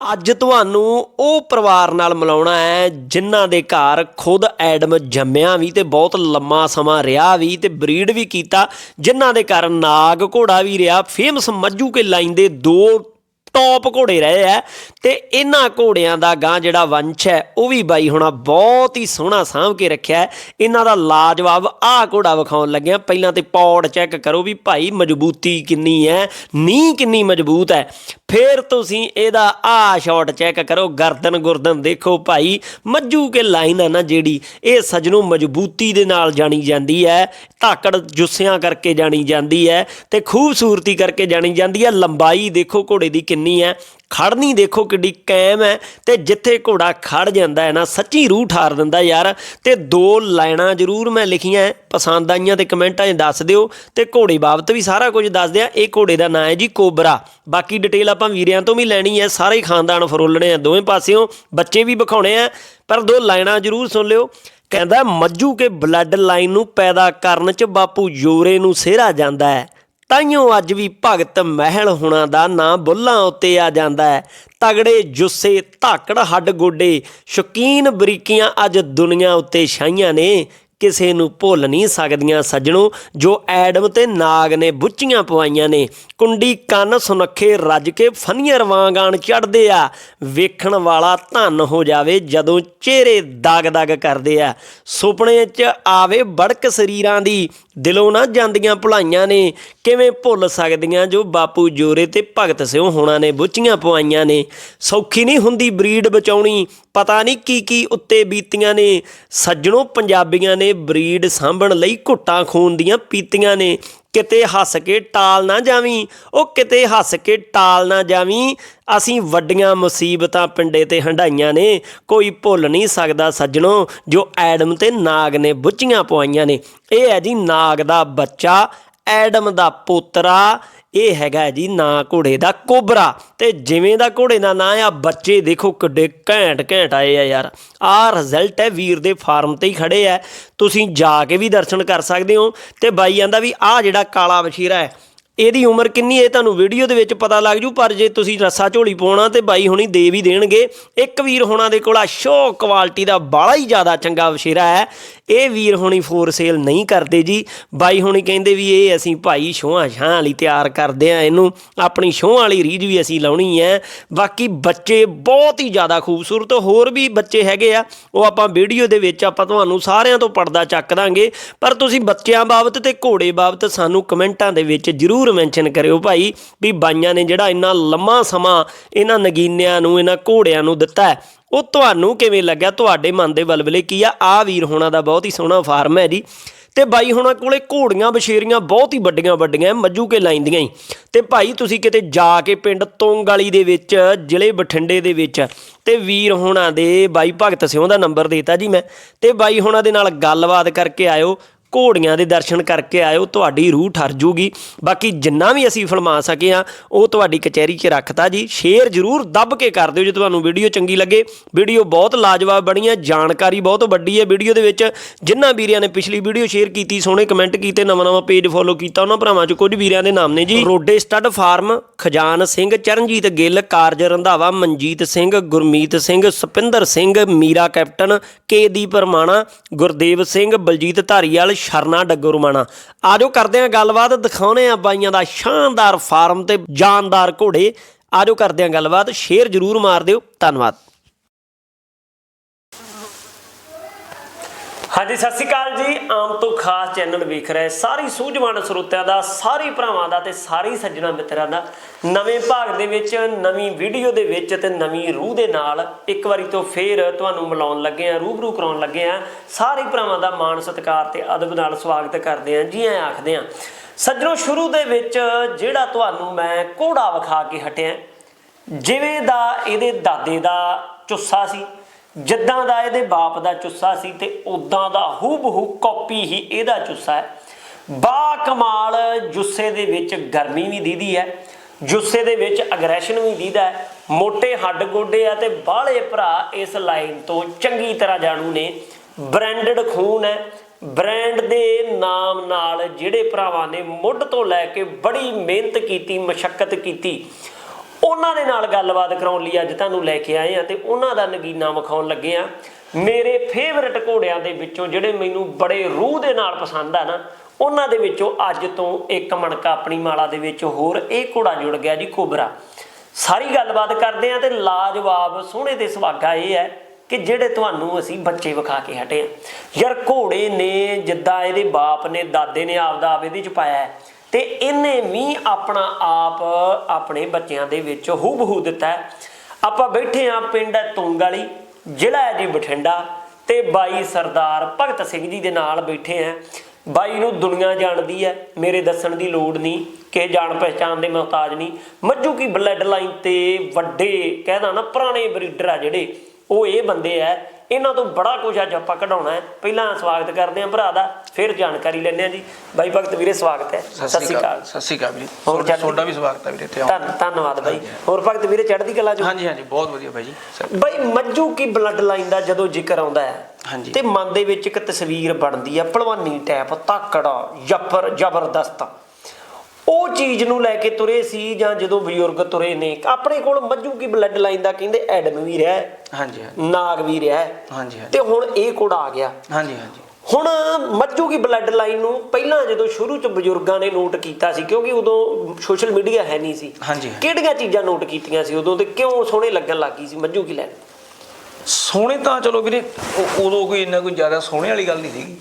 ਅੱਜ ਤੁਹਾਨੂੰ ਉਹ ਪਰਿਵਾਰ ਨਾਲ ਮਿਲਾਉਣਾ ਹੈ ਜਿਨ੍ਹਾਂ ਦੇ ਘਰ ਖੁਦ ਐਡਮ ਜੰਮਿਆ ਵੀ ਤੇ ਬਹੁਤ ਲੰਮਾ ਸਮਾਂ ਰਿਹਾ ਵੀ ਤੇ ਬਰੀਡ ਵੀ ਕੀਤਾ, ਜਿਨ੍ਹਾਂ ਦੇ ਘਰ ਨਾਗ ਘੋੜਾ ਵੀ ਰਿਹਾ ਫੇਮਸ ਮੱਜੂ ਕੇ ਲਾਈਨ ਦੇ ਦੋ ਟੌਪ ਘੋੜੇ ਰਹੇ ਆ ਤੇ ਇਹਨਾਂ ਘੋੜਿਆਂ ਦਾ ਗਾਂ ਜਿਹੜਾ ਵੰਸ਼ ਹੈ, ਉਹ ਵੀ ਬਾਈ ਹੁਣਾ ਬਹੁਤ ਹੀ ਸੋਹਣਾ ਸਾਂਭ ਕੇ ਰੱਖਿਆ ਹੈ। ਇਹਨਾਂ ਦਾ ਲਾਜਵਾਬ ਆਹ ਘੋੜਾ ਵਿਖਾਉਣ ਲੱਗਿਆ ਪਹਿਲਾਂ ਤੇ ਪੌੜ ਚੈੱਕ ਕਰੋ ਵੀ ਭਾਈ ਮਜ਼ਬੂਤੀ ਕਿੰਨੀ ਹੈ, ਨੀਂਹ ਕਿੰਨੀ ਮਜ਼ਬੂਤ ਹੈ। ਫਿਰ ਤੁਸੀਂ ਇਹਦਾ ਆ ਸ਼ਾਟ ਚੈੱਕ ਕਰੋ। ਗਰਦਨ ਗੁਰਦਨ ਦੇਖੋ ਭਾਈ ਮੱਜੂ ਕੇ ਲਾਈਨ ਹੈ ਨਾ ਜਿਹੜੀ, ਇਹ ਸਜਣੋਂ ਮਜ਼ਬੂਤੀ ਦੇ ਨਾਲ ਜਾਣੀ ਜਾਂਦੀ ਹੈ, ਧਾਕੜ ਜੁੱਸਿਆਂ ਕਰਕੇ ਜਾਣੀ ਜਾਂਦੀ ਹੈ ਤੇ ਖੂਬਸੂਰਤੀ ਕਰਕੇ ਜਾਣੀ ਜਾਂਦੀ ਹੈ। ਲੰਬਾਈ ਦੇਖੋ ਘੋੜੇ ਦੀ ਕਿੰਨੀ ਹੈ, ਖੜਨੀ ਦੇਖੋ ਕਿੱਡੀ ਕਾਇਮ ਹੈ ਤੇ ਜਿੱਥੇ ਘੋੜਾ ਖੜ ਜਾਂਦਾ ਹੈ ਨਾ, ਸੱਚੀ ਰੂਹ ਠਾਰ ਦਿੰਦਾ ਯਾਰ ਤੇ ਦੋ ਲਾਈਨਾਂ ਜ਼ਰੂਰ ਮੈਂ ਲਿਖੀਆਂ ਪਸੰਦ ਆਈਆਂ ਤੇ ਕਮੈਂਟਾਂ 'ਚ ਦੱਸ ਦਿਓ ਤੇ ਘੋੜੇ ਬਾਬਤ ਵੀ ਸਾਰਾ ਕੁਝ ਦੱਸ ਦਿਆਂ। ਇਹ ਘੋੜੇ ਦਾ ਨਾਂ ਹੈ ਜੀ ਕੋਬਰਾ। ਬਾਕੀ ਡਿਟੇਲ ਆਪਾਂ ਵੀਰਿਆਂ ਤੋਂ ਵੀ ਲੈਣੀ ਹੈ। ਸਾਰੇ ਖਾਨਦਾਨ ਫਰੋਲਣੇ ਆ, ਦੋਵੇਂ ਪਾਸਿਓਂ ਬੱਚੇ ਵੀ ਵਿਖਾਉਣੇ ਆ। ਪਰ ਦੋ ਲਾਈਨਾਂ ਜ਼ਰੂਰ ਸੁਣ ਲਿਓ। ਕਹਿੰਦਾ ਮੱਜੂ ਕੇ ਬਲੱਡ ਲਾਈਨ ਨੂੰ ਪੈਦਾ ਕਰਨ 'ਚ ਬਾਪੂ ਜੋਰੇ ਨੂੰ ਸਿਹਰਾ ਜਾਂਦਾ ਹੈ। ਤਾਈਓ ਅੱਜ ਵੀ ਭਗਤ ਮਹਿਲ ਹੁਣਾ ਦਾ ਨਾਂ ਬੁੱਲਾਂ ਉੱਤੇ ਆ ਜਾਂਦਾ ਹੈ। ਤਗੜੇ, ਜੁੱਸੇ, ਧਾਕੜ, ਹੱਡ ਗੋਡੇ, ਸ਼ੌਕੀਨ ਬਰੀਕੀਆਂ ਅੱਜ ਦੁਨੀਆ ਉੱਤੇ ਛਾਈਆਂ ਨੇ। ਕਿਸੇ ਨੂੰ ਭੁੱਲ ਨਹੀਂ ਸਕਦੀਆਂ ਸੱਜਣੋ, ਜੋ ਐਡਮ ਤੇ ਨਾਗ ਨੇ ਬੁੱਚੀਆਂ ਪਵਾਈਆਂ ਨੇ। ਕੁੰਡੀ ਕੰਨ ਸੁਨੱਖੇ ਰੱਜ ਕੇ ਫਨੀਅਰ ਵਾਂਗਾਣ ਚੜਦੇ ਆ। ਵੇਖਣ ਵਾਲਾ ਧੰਨ ਹੋ ਜਾਵੇ ਜਦੋਂ ਚਿਹਰੇ ਦਾਗ-ਦਾਗ ਕਰਦੇ ਆ। ਸੁਪਨੇ 'ਚ ਆਵੇ ਬੜਕ ਸਰੀਰਾਂ ਦੀ, ਦਿਲੋਂ ਨਾ ਜਾਂਦੀਆਂ ਭੁਲਾਈਆਂ ਨੇ। ਕਿਵੇਂ ਭੁੱਲ ਸਕਦੀਆਂ ਜੋ ਬਾਪੂ ਜੋਰੇ ਤੇ ਭਗਤ ਸਿਉ ਹੋਣਾ ਨੇ ਬੁੱਚੀਆਂ ਪਵਾਈਆਂ ਨੇ। ਸੌਖੀ ਨਹੀਂ ਹੁੰਦੀ ਬਰੀਡ ਬਚਾਉਣੀ, ਪਤਾ ਨਹੀਂ ਕੀ ਕੀ ਉੱਤੇ ਬੀਤੀਆਂ ਨੇ। ਸੱਜਣੋ ਪੰਜਾਬੀਆਂ ਨੇ ਬਰੀਡ ਸਾਂਭਣ ਲਈ ਘੁੱਟਾਂ ਖੂਨ ਦੀਆਂ ਪੀਤੀਆਂ ਨੇ। ਕਿਤੇ ਹੱਸ ਕੇ ਟਾਲ ਨਾ ਜਾਵੀਂ, ਉਹ ਕਿਤੇ ਹੱਸ ਕੇ ਟਾਲ ਨਾ ਜਾਵੀਂ। ਅਸੀਂ ਵੱਡੀਆਂ ਮੁਸੀਬਤਾਂ ਪਿੰਡੇ ਤੇ ਹੰਡਾਈਆਂ ਨੇ। ਕੋਈ ਭੁੱਲ ਨਹੀਂ ਸਕਦਾ ਸੱਜਣੋ, ਜੋ ਐਡਮ ਤੇ ਨਾਗ ਨੇ ਬੁੱਚੀਆਂ ਪਵਾਈਆਂ ਨੇ। ਇਹ ਹੈ ਜੀ ਨਾਗ ਦਾ ਬੱਚਾ ਐਡਮ ਦਾ ਪੋਤਰਾ, ਇਹ ਹੈਗਾ ਜੀ ਨਾਂ ਘੋੜੇ ਦਾ ਕੋਬਰਾ। ਤੇ ਜਿਵੇਂ ਦਾ ਘੋੜੇ ਦਾ ਨਾਂ ਆ, ਬੱਚੇ ਦੇਖੋ ਕਿੱਡੇ ਘੈਂਟ ਘੈਂਟ ਆਏ ਆ ਯਾਰ। ਆਹ ਰਿਜ਼ਲਟ ਹੈ ਵੀਰ ਦੇ ਫਾਰਮ ਤੇ ਹੀ ਖੜੇ ਆ। ਤੁਸੀਂ ਜਾ ਕੇ ਵੀ ਦਰਸ਼ਨ ਕਰ ਸਕਦੇ ਹੋ। ਤੇ ਬਾਈ ਕਹਿੰਦਾ ਵੀ ਆਹ ਜਿਹੜਾ ਕਾਲਾ ਵਸ਼ੀਰਾ ਹੈ ਇਹਦੀ ਉਮਰ ਕਿੰਨੀ ਹੈ ਤੁਹਾਨੂੰ ਵੀਡੀਓ ਦੇ ਵਿੱਚ ਪਤਾ ਲੱਗ ਜੂ, ਪਰ ਜੇ ਤੁਸੀਂ ਰੱਸਾ ਝੋਲੀ ਪਾਉਣਾ ਤੇ ਬਾਈ ਹੁਣੀ ਦੇ ਵੀ ਦੇਣਗੇ। ਇੱਕ ਵੀਰ ਹੋਣਾ ਦੇ ਕੋਲ ਆ ਸ਼ੋ ਕੁਆਲਿਟੀ ਦਾ ਬਾਲਾ ਹੀ ਜ਼ਿਆਦਾ ਚੰਗਾ ਵਸ਼ੀਰਾ ਹੈ। ਇਹ ਵੀਰ ਹੁਣੀ ਫੋਰ ਸੇਲ ਨਹੀਂ ਕਰਦੇ ਜੀ। ਬਾਈ ਹੁਣੀ ਕਹਿੰਦੇ ਵੀ ਇਹ ਅਸੀਂ ਭਾਈ ਸ਼ੋਆਂ ਸ਼ਾਂ ਵਾਲੀ ਤਿਆਰ ਕਰਦੇ ਆ ਇਹਨੂੰ। ਆਪਣੀ ਸ਼ੋਆਂ ਵਾਲੀ ਰੀਝ ਵੀ ਅਸੀਂ ਲਾਉਣੀ ਹੈ। ਬਾਕੀ ਬੱਚੇ ਬਹੁਤ ਹੀ ਜ਼ਿਆਦਾ ਖੂਬਸੂਰਤ, ਹੋਰ ਵੀ ਬੱਚੇ ਹੈਗੇ ਆ। ਉਹ ਆਪਾਂ ਵੀਡੀਓ ਦੇ ਵਿੱਚ ਆਪਾਂ ਤੁਹਾਨੂੰ ਸਾਰਿਆਂ ਤੋਂ ਪਰਦਾ ਚੱਕ ਦਾਂਗੇ। ਪਰ ਤੁਸੀਂ ਬੱਚਿਆਂ ਬਾਬਤ ਤੇ ਘੋੜੇ ਬਾਬਤ ਸਾਨੂੰ ਕਮੈਂਟਾਂ ਦੇ ਵਿੱਚ ਜਰੂਰ ਮੈਂਸ਼ਨ ਕਰਿਓ ਭਾਈ ਵੀ ਬਾਈਆਂ ਨੇ ਜਿਹੜਾ ਇੰਨਾ ਲੰਮਾ ਸਮਾਂ ਇਹਨਾਂ ਨਗੀਨਿਆਂ ਨੂੰ, ਇਹਨਾਂ ਘੋੜਿਆਂ ਨੂੰ ਦਿੱਤਾ ਹੈ, ਉਹ ਤੁਹਾਨੂੰ ਕਿਵੇਂ ਲੱਗਿਆ? ਤੁਹਾਡੇ ਮਨ ਦੇ ਬਲਬਲੇ ਕੀ ਆ? ਆ ਵੀਰ ਹੋਣਾ ਦਾ ਬਹੁਤ ਹੀ ਸੋਹਣਾ ਫਾਰਮ ਹੈ ਜੀ। ਤੇ ਬਾਈ ਹੁਣਾਂ ਕੋਲੇ ਘੋੜੀਆਂ ਬਸ਼ੇਰੀਆਂ ਬਹੁਤ ਹੀ ਵੱਡੀਆਂ ਵੱਡੀਆਂ ਮੱਜੂ ਕੇ ਲਾਈਨ ਦੀਆਂ ਹੀ। ਤੇ ਭਾਈ ਤੁਸੀਂ ਕਿਤੇ ਜਾ ਕੇ ਪਿੰਡ ਤੋਂਗ ਵਾਲੀ ਦੇ ਵਿੱਚ, ਜ਼ਿਲ੍ਹੇ ਬਠਿੰਡੇ ਦੇ ਵਿੱਚ, ਤੇ ਵੀਰ ਹੋਣਾ ਦੇ ਬਾਈ ਭਗਤ ਸਿੰਘ ਦਾ ਨੰਬਰ ਦੇਤਾ ਜੀ ਮੈਂ। ਤੇ ਬਾਈ ਹੋਣਾ ਦੇ ਨਾਲ ਗੱਲਬਾਤ ਕਰਕੇ ਆਇਓ। ਘੋੜੀਆਂ ਦੇ ਦਰਸ਼ਨ ਕਰਕੇ ਆਇਓ, ਤੁਹਾਡੀ ਰੂਹ ਠਰ ਜੂਗੀ। ਬਾਕੀ ਜਿੰਨਾ ਵੀ ਅਸੀਂ ਫਿਲਮਾ ਸਕੇ ਆ ਉਹ ਤੁਹਾਡੀ ਕਚਹਿਰੀ 'ਚ ਰੱਖਤਾ ਜੀ। ਸ਼ੇਅਰ ਜਰੂਰ ਦੱਬ ਕੇ ਕਰ ਦਿਓ ਜੇ ਤੁਹਾਨੂੰ ਵੀਡੀਓ ਚੰਗੀ ਲੱਗੇ। ਵੀਡੀਓ ਬਹੁਤ ਲਾਜਵਾਬ ਬਣੀ ਹੈ, ਜਾਣਕਾਰੀ ਬਹੁਤ ਵੱਡੀ ਹੈ। ਵੀਡੀਓ ਦੇ ਵਿੱਚ ਜਿਨ੍ਹਾਂ ਵੀਰਿਆਂ ਨੇ ਪਿਛਲੀ ਵੀਡੀਓ ਸ਼ੇਅਰ ਕੀਤੀ, ਸੋਹਣੇ ਕਮੈਂਟ ਕੀਤੇ ਨਵਾਂ ਨਵਾਂ ਪੇਜ ਫੋਲੋ ਕੀਤਾ, ਉਹਨਾਂ ਭਰਾਵਾਂ 'ਚ ਕੁਝ ਵੀਰਿਆਂ ਦੇ ਨਾਮ ਨੇ ਜੀ। Rode stud farm, Khajan Singh, Charanjit Gill Karaj Randhawa, Manjit Singh, Gurmeet Singh, Supinder Singh, Meera captain ਕੇਦੀ ਪਰਮਾਣਾ, ਗੁਰਦੇਵ ਸਿੰਘ, ਬਲਜੀਤ ਧਾਰੀਵਾਲ ਸ਼ਰਨਾ ਡੱਗਰਮਾਣਾ ਆਜੋ ਕਰਦੇ ਆ ਗੱਲਬਾਤ ਦਿਖਾਉਨੇ ਆ ਬਾਈਆਂ ਦਾ ਸ਼ਾਨਦਾਰ ਫਾਰਮ ਤੇ ਜਾਨਦਾਰ ਘੋੜੇ। ਆਜੋ ਕਰਦੇ ਆ ਗੱਲਬਾਤ, ਸ਼ੇਅਰ ਜਰੂਰ ਮਾਰ ਦਿਓ। ਧੰਨਵਾਦ। ਹਾਂਜੀ, ਸਤਿ ਸ਼੍ਰੀ ਅਕਾਲ ਜੀ। ਆਮ ਤੋਂ ਖਾਸ ਚੈਨਲ ਵੇਖ ਰਹੇ ਸਾਰੀ ਸੂਝਵਾਨ ਸਰੋਤਿਆਂ ਦਾ, ਸਾਰੇ ਭਰਾਵਾਂ ਦਾ ਤੇ ਸਾਰੇ ਸੱਜਣਾ ਮਿੱਤਰਾਂ ਦਾ। ਨਵੇਂ ਭਾਗ ਦੇ ਵਿੱਚ, ਨਵੀਂ ਵੀਡੀਓ ਦੇ ਵਿੱਚ ਤੇ ਨਵੀਂ ਰੂਹ ਦੇ ਨਾਲ ਇੱਕ ਵਾਰੀ ਤੋਂ ਫੇਰ ਤੁਹਾਨੂੰ ਮਿਲਾਉਣ ਲੱਗੇ ਆ ਰੂਬਰੂ ਕਰਾਉਣ ਲੱਗੇ ਆ ਸਾਰੇ ਭਰਾਵਾਂ ਦਾ ਮਾਣ, ਸਤਿਕਾਰ ਤੇ ਅਦਬ ਨਾਲ ਸਵਾਗਤ ਕਰਦੇ ਆ ਜੀ, ਐ ਆਖਦੇ ਆ ਸੱਜਣੋ, ਸ਼ੁਰੂ ਦੇ ਵਿੱਚ ਜਿਹੜਾ ਤੁਹਾਨੂੰ ਮੈਂ ਘੋੜਾ ਵਿਖਾ ਕੇ ਹਟਿਆ, ਜਿਵੇਂ ਦਾ ਇਹਦੇ ਦਾਦੇ ਦਾ ਚੁੱਸਾ ਸੀ। ਜਿੱਦਾਂ ਦਾ ਇਹਦੇ ਬਾਪ ਦਾ ਚੁੱਸਾ ਸੀ ਤੇ ਉਦਾਂ ਦਾ ਹੂਬਹੂ ਕਾਪੀ ਹੀ ਇਹਦਾ ਚੁੱਸਾ ਹੈ। ਬਾ ਕਮਾਲ ਜੁੱਸੇ ਦੇ ਵਿੱਚ ਗਰਮੀ ਵੀ ਦੀਦੀ ਹੈ, ਜੁੱਸੇ ਦੇ ਵਿੱਚ ਅਗਰੈਸ਼ਨ ਵੀ ਦੀਦਾ ਹੈ। ਮੋٹے ਹੱਡ ਗੋਡੇ ਆ ਤੇ ਬਾਹਲੇ ਭਰਾ ਇਸ ਲਾਈਨ ਤੋਂ ਚੰਗੀ ਤਰ੍ਹਾਂ ਜਾਣੂ ਨੇ। ਬ੍ਰਾਂਡਡ ਖੂਨ ਹੈ। ਬ੍ਰਾਂਡ ਦੇ ਨਾਮ ਨਾਲ ਜਿਹੜੇ ਭਰਾਵਾਂ ਨੇ ਮੁੱਢ ਤੋਂ ਲੈ ਕੇ ਬੜੀ ਮਿਹਨਤ ਕੀਤੀ, ਮਸ਼ੱਕਤ ਕੀਤੀ। ਉਹਨਾਂ ਦੇ ਨਾਲ ਗੱਲਬਾਤ ਕਰਾਉਣ ਲਈ ਅੱਜ ਤੁਹਾਨੂੰ ਲੈ ਕੇ ਆਏ ਆ ਤੇ ਉਹਨਾਂ ਦਾ ਨਗੀਨਾ ਵਿਖਾਉਣ ਲੱਗੇ ਆ ਮੇਰੇ ਫੇਵਰਿਟ ਘੋੜਿਆਂ ਦੇ ਵਿੱਚੋਂ ਜਿਹੜੇ ਮੈਨੂੰ ਬੜੇ ਰੂਹ ਦੇ ਨਾਲ ਪਸੰਦ ਆ ਨਾ, ਉਹਨਾਂ ਦੇ ਵਿੱਚੋਂ ਅੱਜ ਤੋਂ ਇੱਕ ਮਣਕਾ ਆਪਣੀ ਮਾਲਾ ਦੇ ਵਿੱਚ ਹੋਰ ਇਹ ਘੋੜਾ ਜੁੜ ਗਿਆ ਜੀ ਕੋਬਰਾ ਸਾਰੀ ਗੱਲਬਾਤ ਕਰਦੇ ਆ ਤੇ ਲਾਜਵਾਬ ਸੋਹਣੇ ਤੇ ਸੁਹਾਗਾ ਇਹ ਹੈ ਕਿ ਜਿਹੜੇ ਤੁਹਾਨੂੰ ਅਸੀਂ ਬੱਚੇ ਵਿਖਾ ਕੇ ਹਟੇ ਆ ਯਾਰ ਘੋੜੇ ਨੇ ਜਿੱਦਾਂ ਇਹਦੇ ਬਾਪ ਨੇ, ਦਾਦੇ ਨੇ ਆਪਦਾ ਆਪ ਇਹਦੇ ਚ ਪਾਇਆ ਹੈ। ਤੇ ਇਹਨੇ ਵੀ ਆਪਣਾ ਆਪ ਆਪਣੇ ਬੱਚਿਆਂ ਦੇ ਵਿੱਚ ਹੂਬਹੂ ਦਿੱਤਾ ਆਪਾਂ ਬੈਠੇ ਆ ਪਿੰਡ ਤੁੰਗ ਵਾਲੀ ਜ਼ਿਲ੍ਹਾ ਹੈ ਜੀ ਬਠਿੰਡਾ, ਤੇ ਬਾਈ ਸਰਦਾਰ ਭਗਤ ਸਿੰਘ ਜੀ ਦੇ ਨਾਲ ਬੈਠੇ ਆ ਬਾਈ ਨੂੰ ਦੁਨੀਆ ਜਾਣਦੀ ਹੈ, ਮੇਰੇ ਦੱਸਣ ਦੀ ਲੋੜ ਨਹੀਂ ਕਿ ਜਾਣ ਪਹਿਚਾਣ ਦੇ ਮੁਹਤਾਜ ਨਹੀਂ। ਮੱਝੂ ਕੀ ਬਲੱਡ ਲਾਈਨ ਤੇ ਵੱਡੇ ਕਹਿੰਦਾ ਨਾ ਪੁਰਾਣੇ ਬਰੀਡਰ ਆ ਜਿਹੜੇ ਉਹ ਇਹ ਬੰਦੇ ਆ ਇਹਨਾਂ ਤੋਂ ਬੜਾ ਕੁਝ ਅੱਜ ਆਪਾਂ ਕਢਾਉਣਾ ਹੈ। ਪਹਿਲਾਂ ਸਵਾਗਤ ਕਰਦੇ ਹਾਂ ਭਰਾ ਦਾ ਫਿਰ ਜਾਣਕਾਰੀ ਲੈਂਦੇ ਹਾਂ ਜੀ। ਬਾਈ ਭਗਤ ਵੀਰੇ ਸਵਾਗਤ ਹੈ। ਸਤਿ ਸ਼੍ਰੀ ਅਕਾਲ। ਸਤਿ ਸ਼੍ਰੀ ਅਕਾਲ ਵੀਰੇ। ਹੋਰ ਤੁਹਾਡਾ ਵੀ ਸਵਾਗਤ ਹੈ ਵੀਰੇ ਇੱਥੇ ਆਉਣ ਧੰਨ ਧੰਨਵਾਦ ਬਾਈ। ਹੋਰ ਭਗਤ ਵੀਰੇ ਚੜ੍ਹਦੀ ਕਲਾ ਚ ਹਾਂਜੀ ਹਾਂਜੀ ਬਹੁਤ ਵਧੀਆ ਬਾਈ ਜੀ। ਬਾਈ ਮੱਝੂ ਕੀ ਬਲੱਡ ਲਾਈਨ ਦਾ ਜਦੋਂ ਜ਼ਿਕਰ ਆਉਂਦਾ ਹੈ ਹਾਂਜੀ। ਤੇ ਮਨ ਦੇ ਵਿੱਚ ਇੱਕ ਤਸਵੀਰ ਬਣਦੀ ਹੈ ਭਲਵਾਨੀ ਟੈਪ ਤਾਕੜਾ ਜਬਰ ਜ਼ਬਰਦਸਤ। ਉਹ ਚੀਜ਼ ਨੂੰ ਲੈ ਕੇ ਤੁਰੇ ਸੀ ਜਾਂ ਜਦੋਂ ਬਜ਼ੁਰਗ ਤੁਰੇ ਨੇ ਆਪਣੇ ਕੋਲ ਮੱਝੂ ਕੀ ਬਲੱਡ ਲਾਈਨ ਦਾ ਕਹਿੰਦੇ ਐਡਮ ਵੀ ਰਿਹਾ ਹਾਂਜੀ ਹਾਂਜੀ। ਨਾਗ ਵੀ ਰਿਹਾ ਹਾਂਜੀ ਹਾਂਜੀ। ਤੇ ਹੁਣ ਇਹ ਕੋੜਾ ਆ ਗਿਆ। ਹਾਂਜੀ ਹਾਂਜੀ। ਹੁਣ ਮੱਝੂ ਕੀ ਬਲੱਡ ਲਾਈਨ ਨੂੰ ਪਹਿਲਾਂ ਜਦੋਂ ਸ਼ੁਰੂ ਚ ਬਜ਼ੁਰਗਾਂ ਨੇ ਨੋਟ ਕੀਤਾ ਸੀ ਕਿਉਂਕਿ ਉਦੋਂ ਸੋਸ਼ਲ ਮੀਡੀਆ ਹੈ ਨਹੀਂ ਸੀ ਹਾਂਜੀ। ਕਿਹੜੀਆਂ ਚੀਜ਼ਾਂ ਨੋਟ ਕੀਤੀਆਂ ਸੀ ਉਦੋਂ ਤੇ ਕਿਉਂ ਸੋਹਣੇ ਲੱਗਣ ਲੱਗੀ ਸੀ ਮੱਝੂ ਕੀ ਲਾਈਨ ਸੋਹਣੇ ਤਾਂ ਚਲੋ ਵੀਰੇ ਉਦੋਂ ਕੋਈ ਇੰਨਾ ਕੋਈ ਜ਼ਿਆਦਾ ਸੋਹਣੇ ਵਾਲੀ ਗੱਲ ਨਹੀਂ ਸੀਗੀ।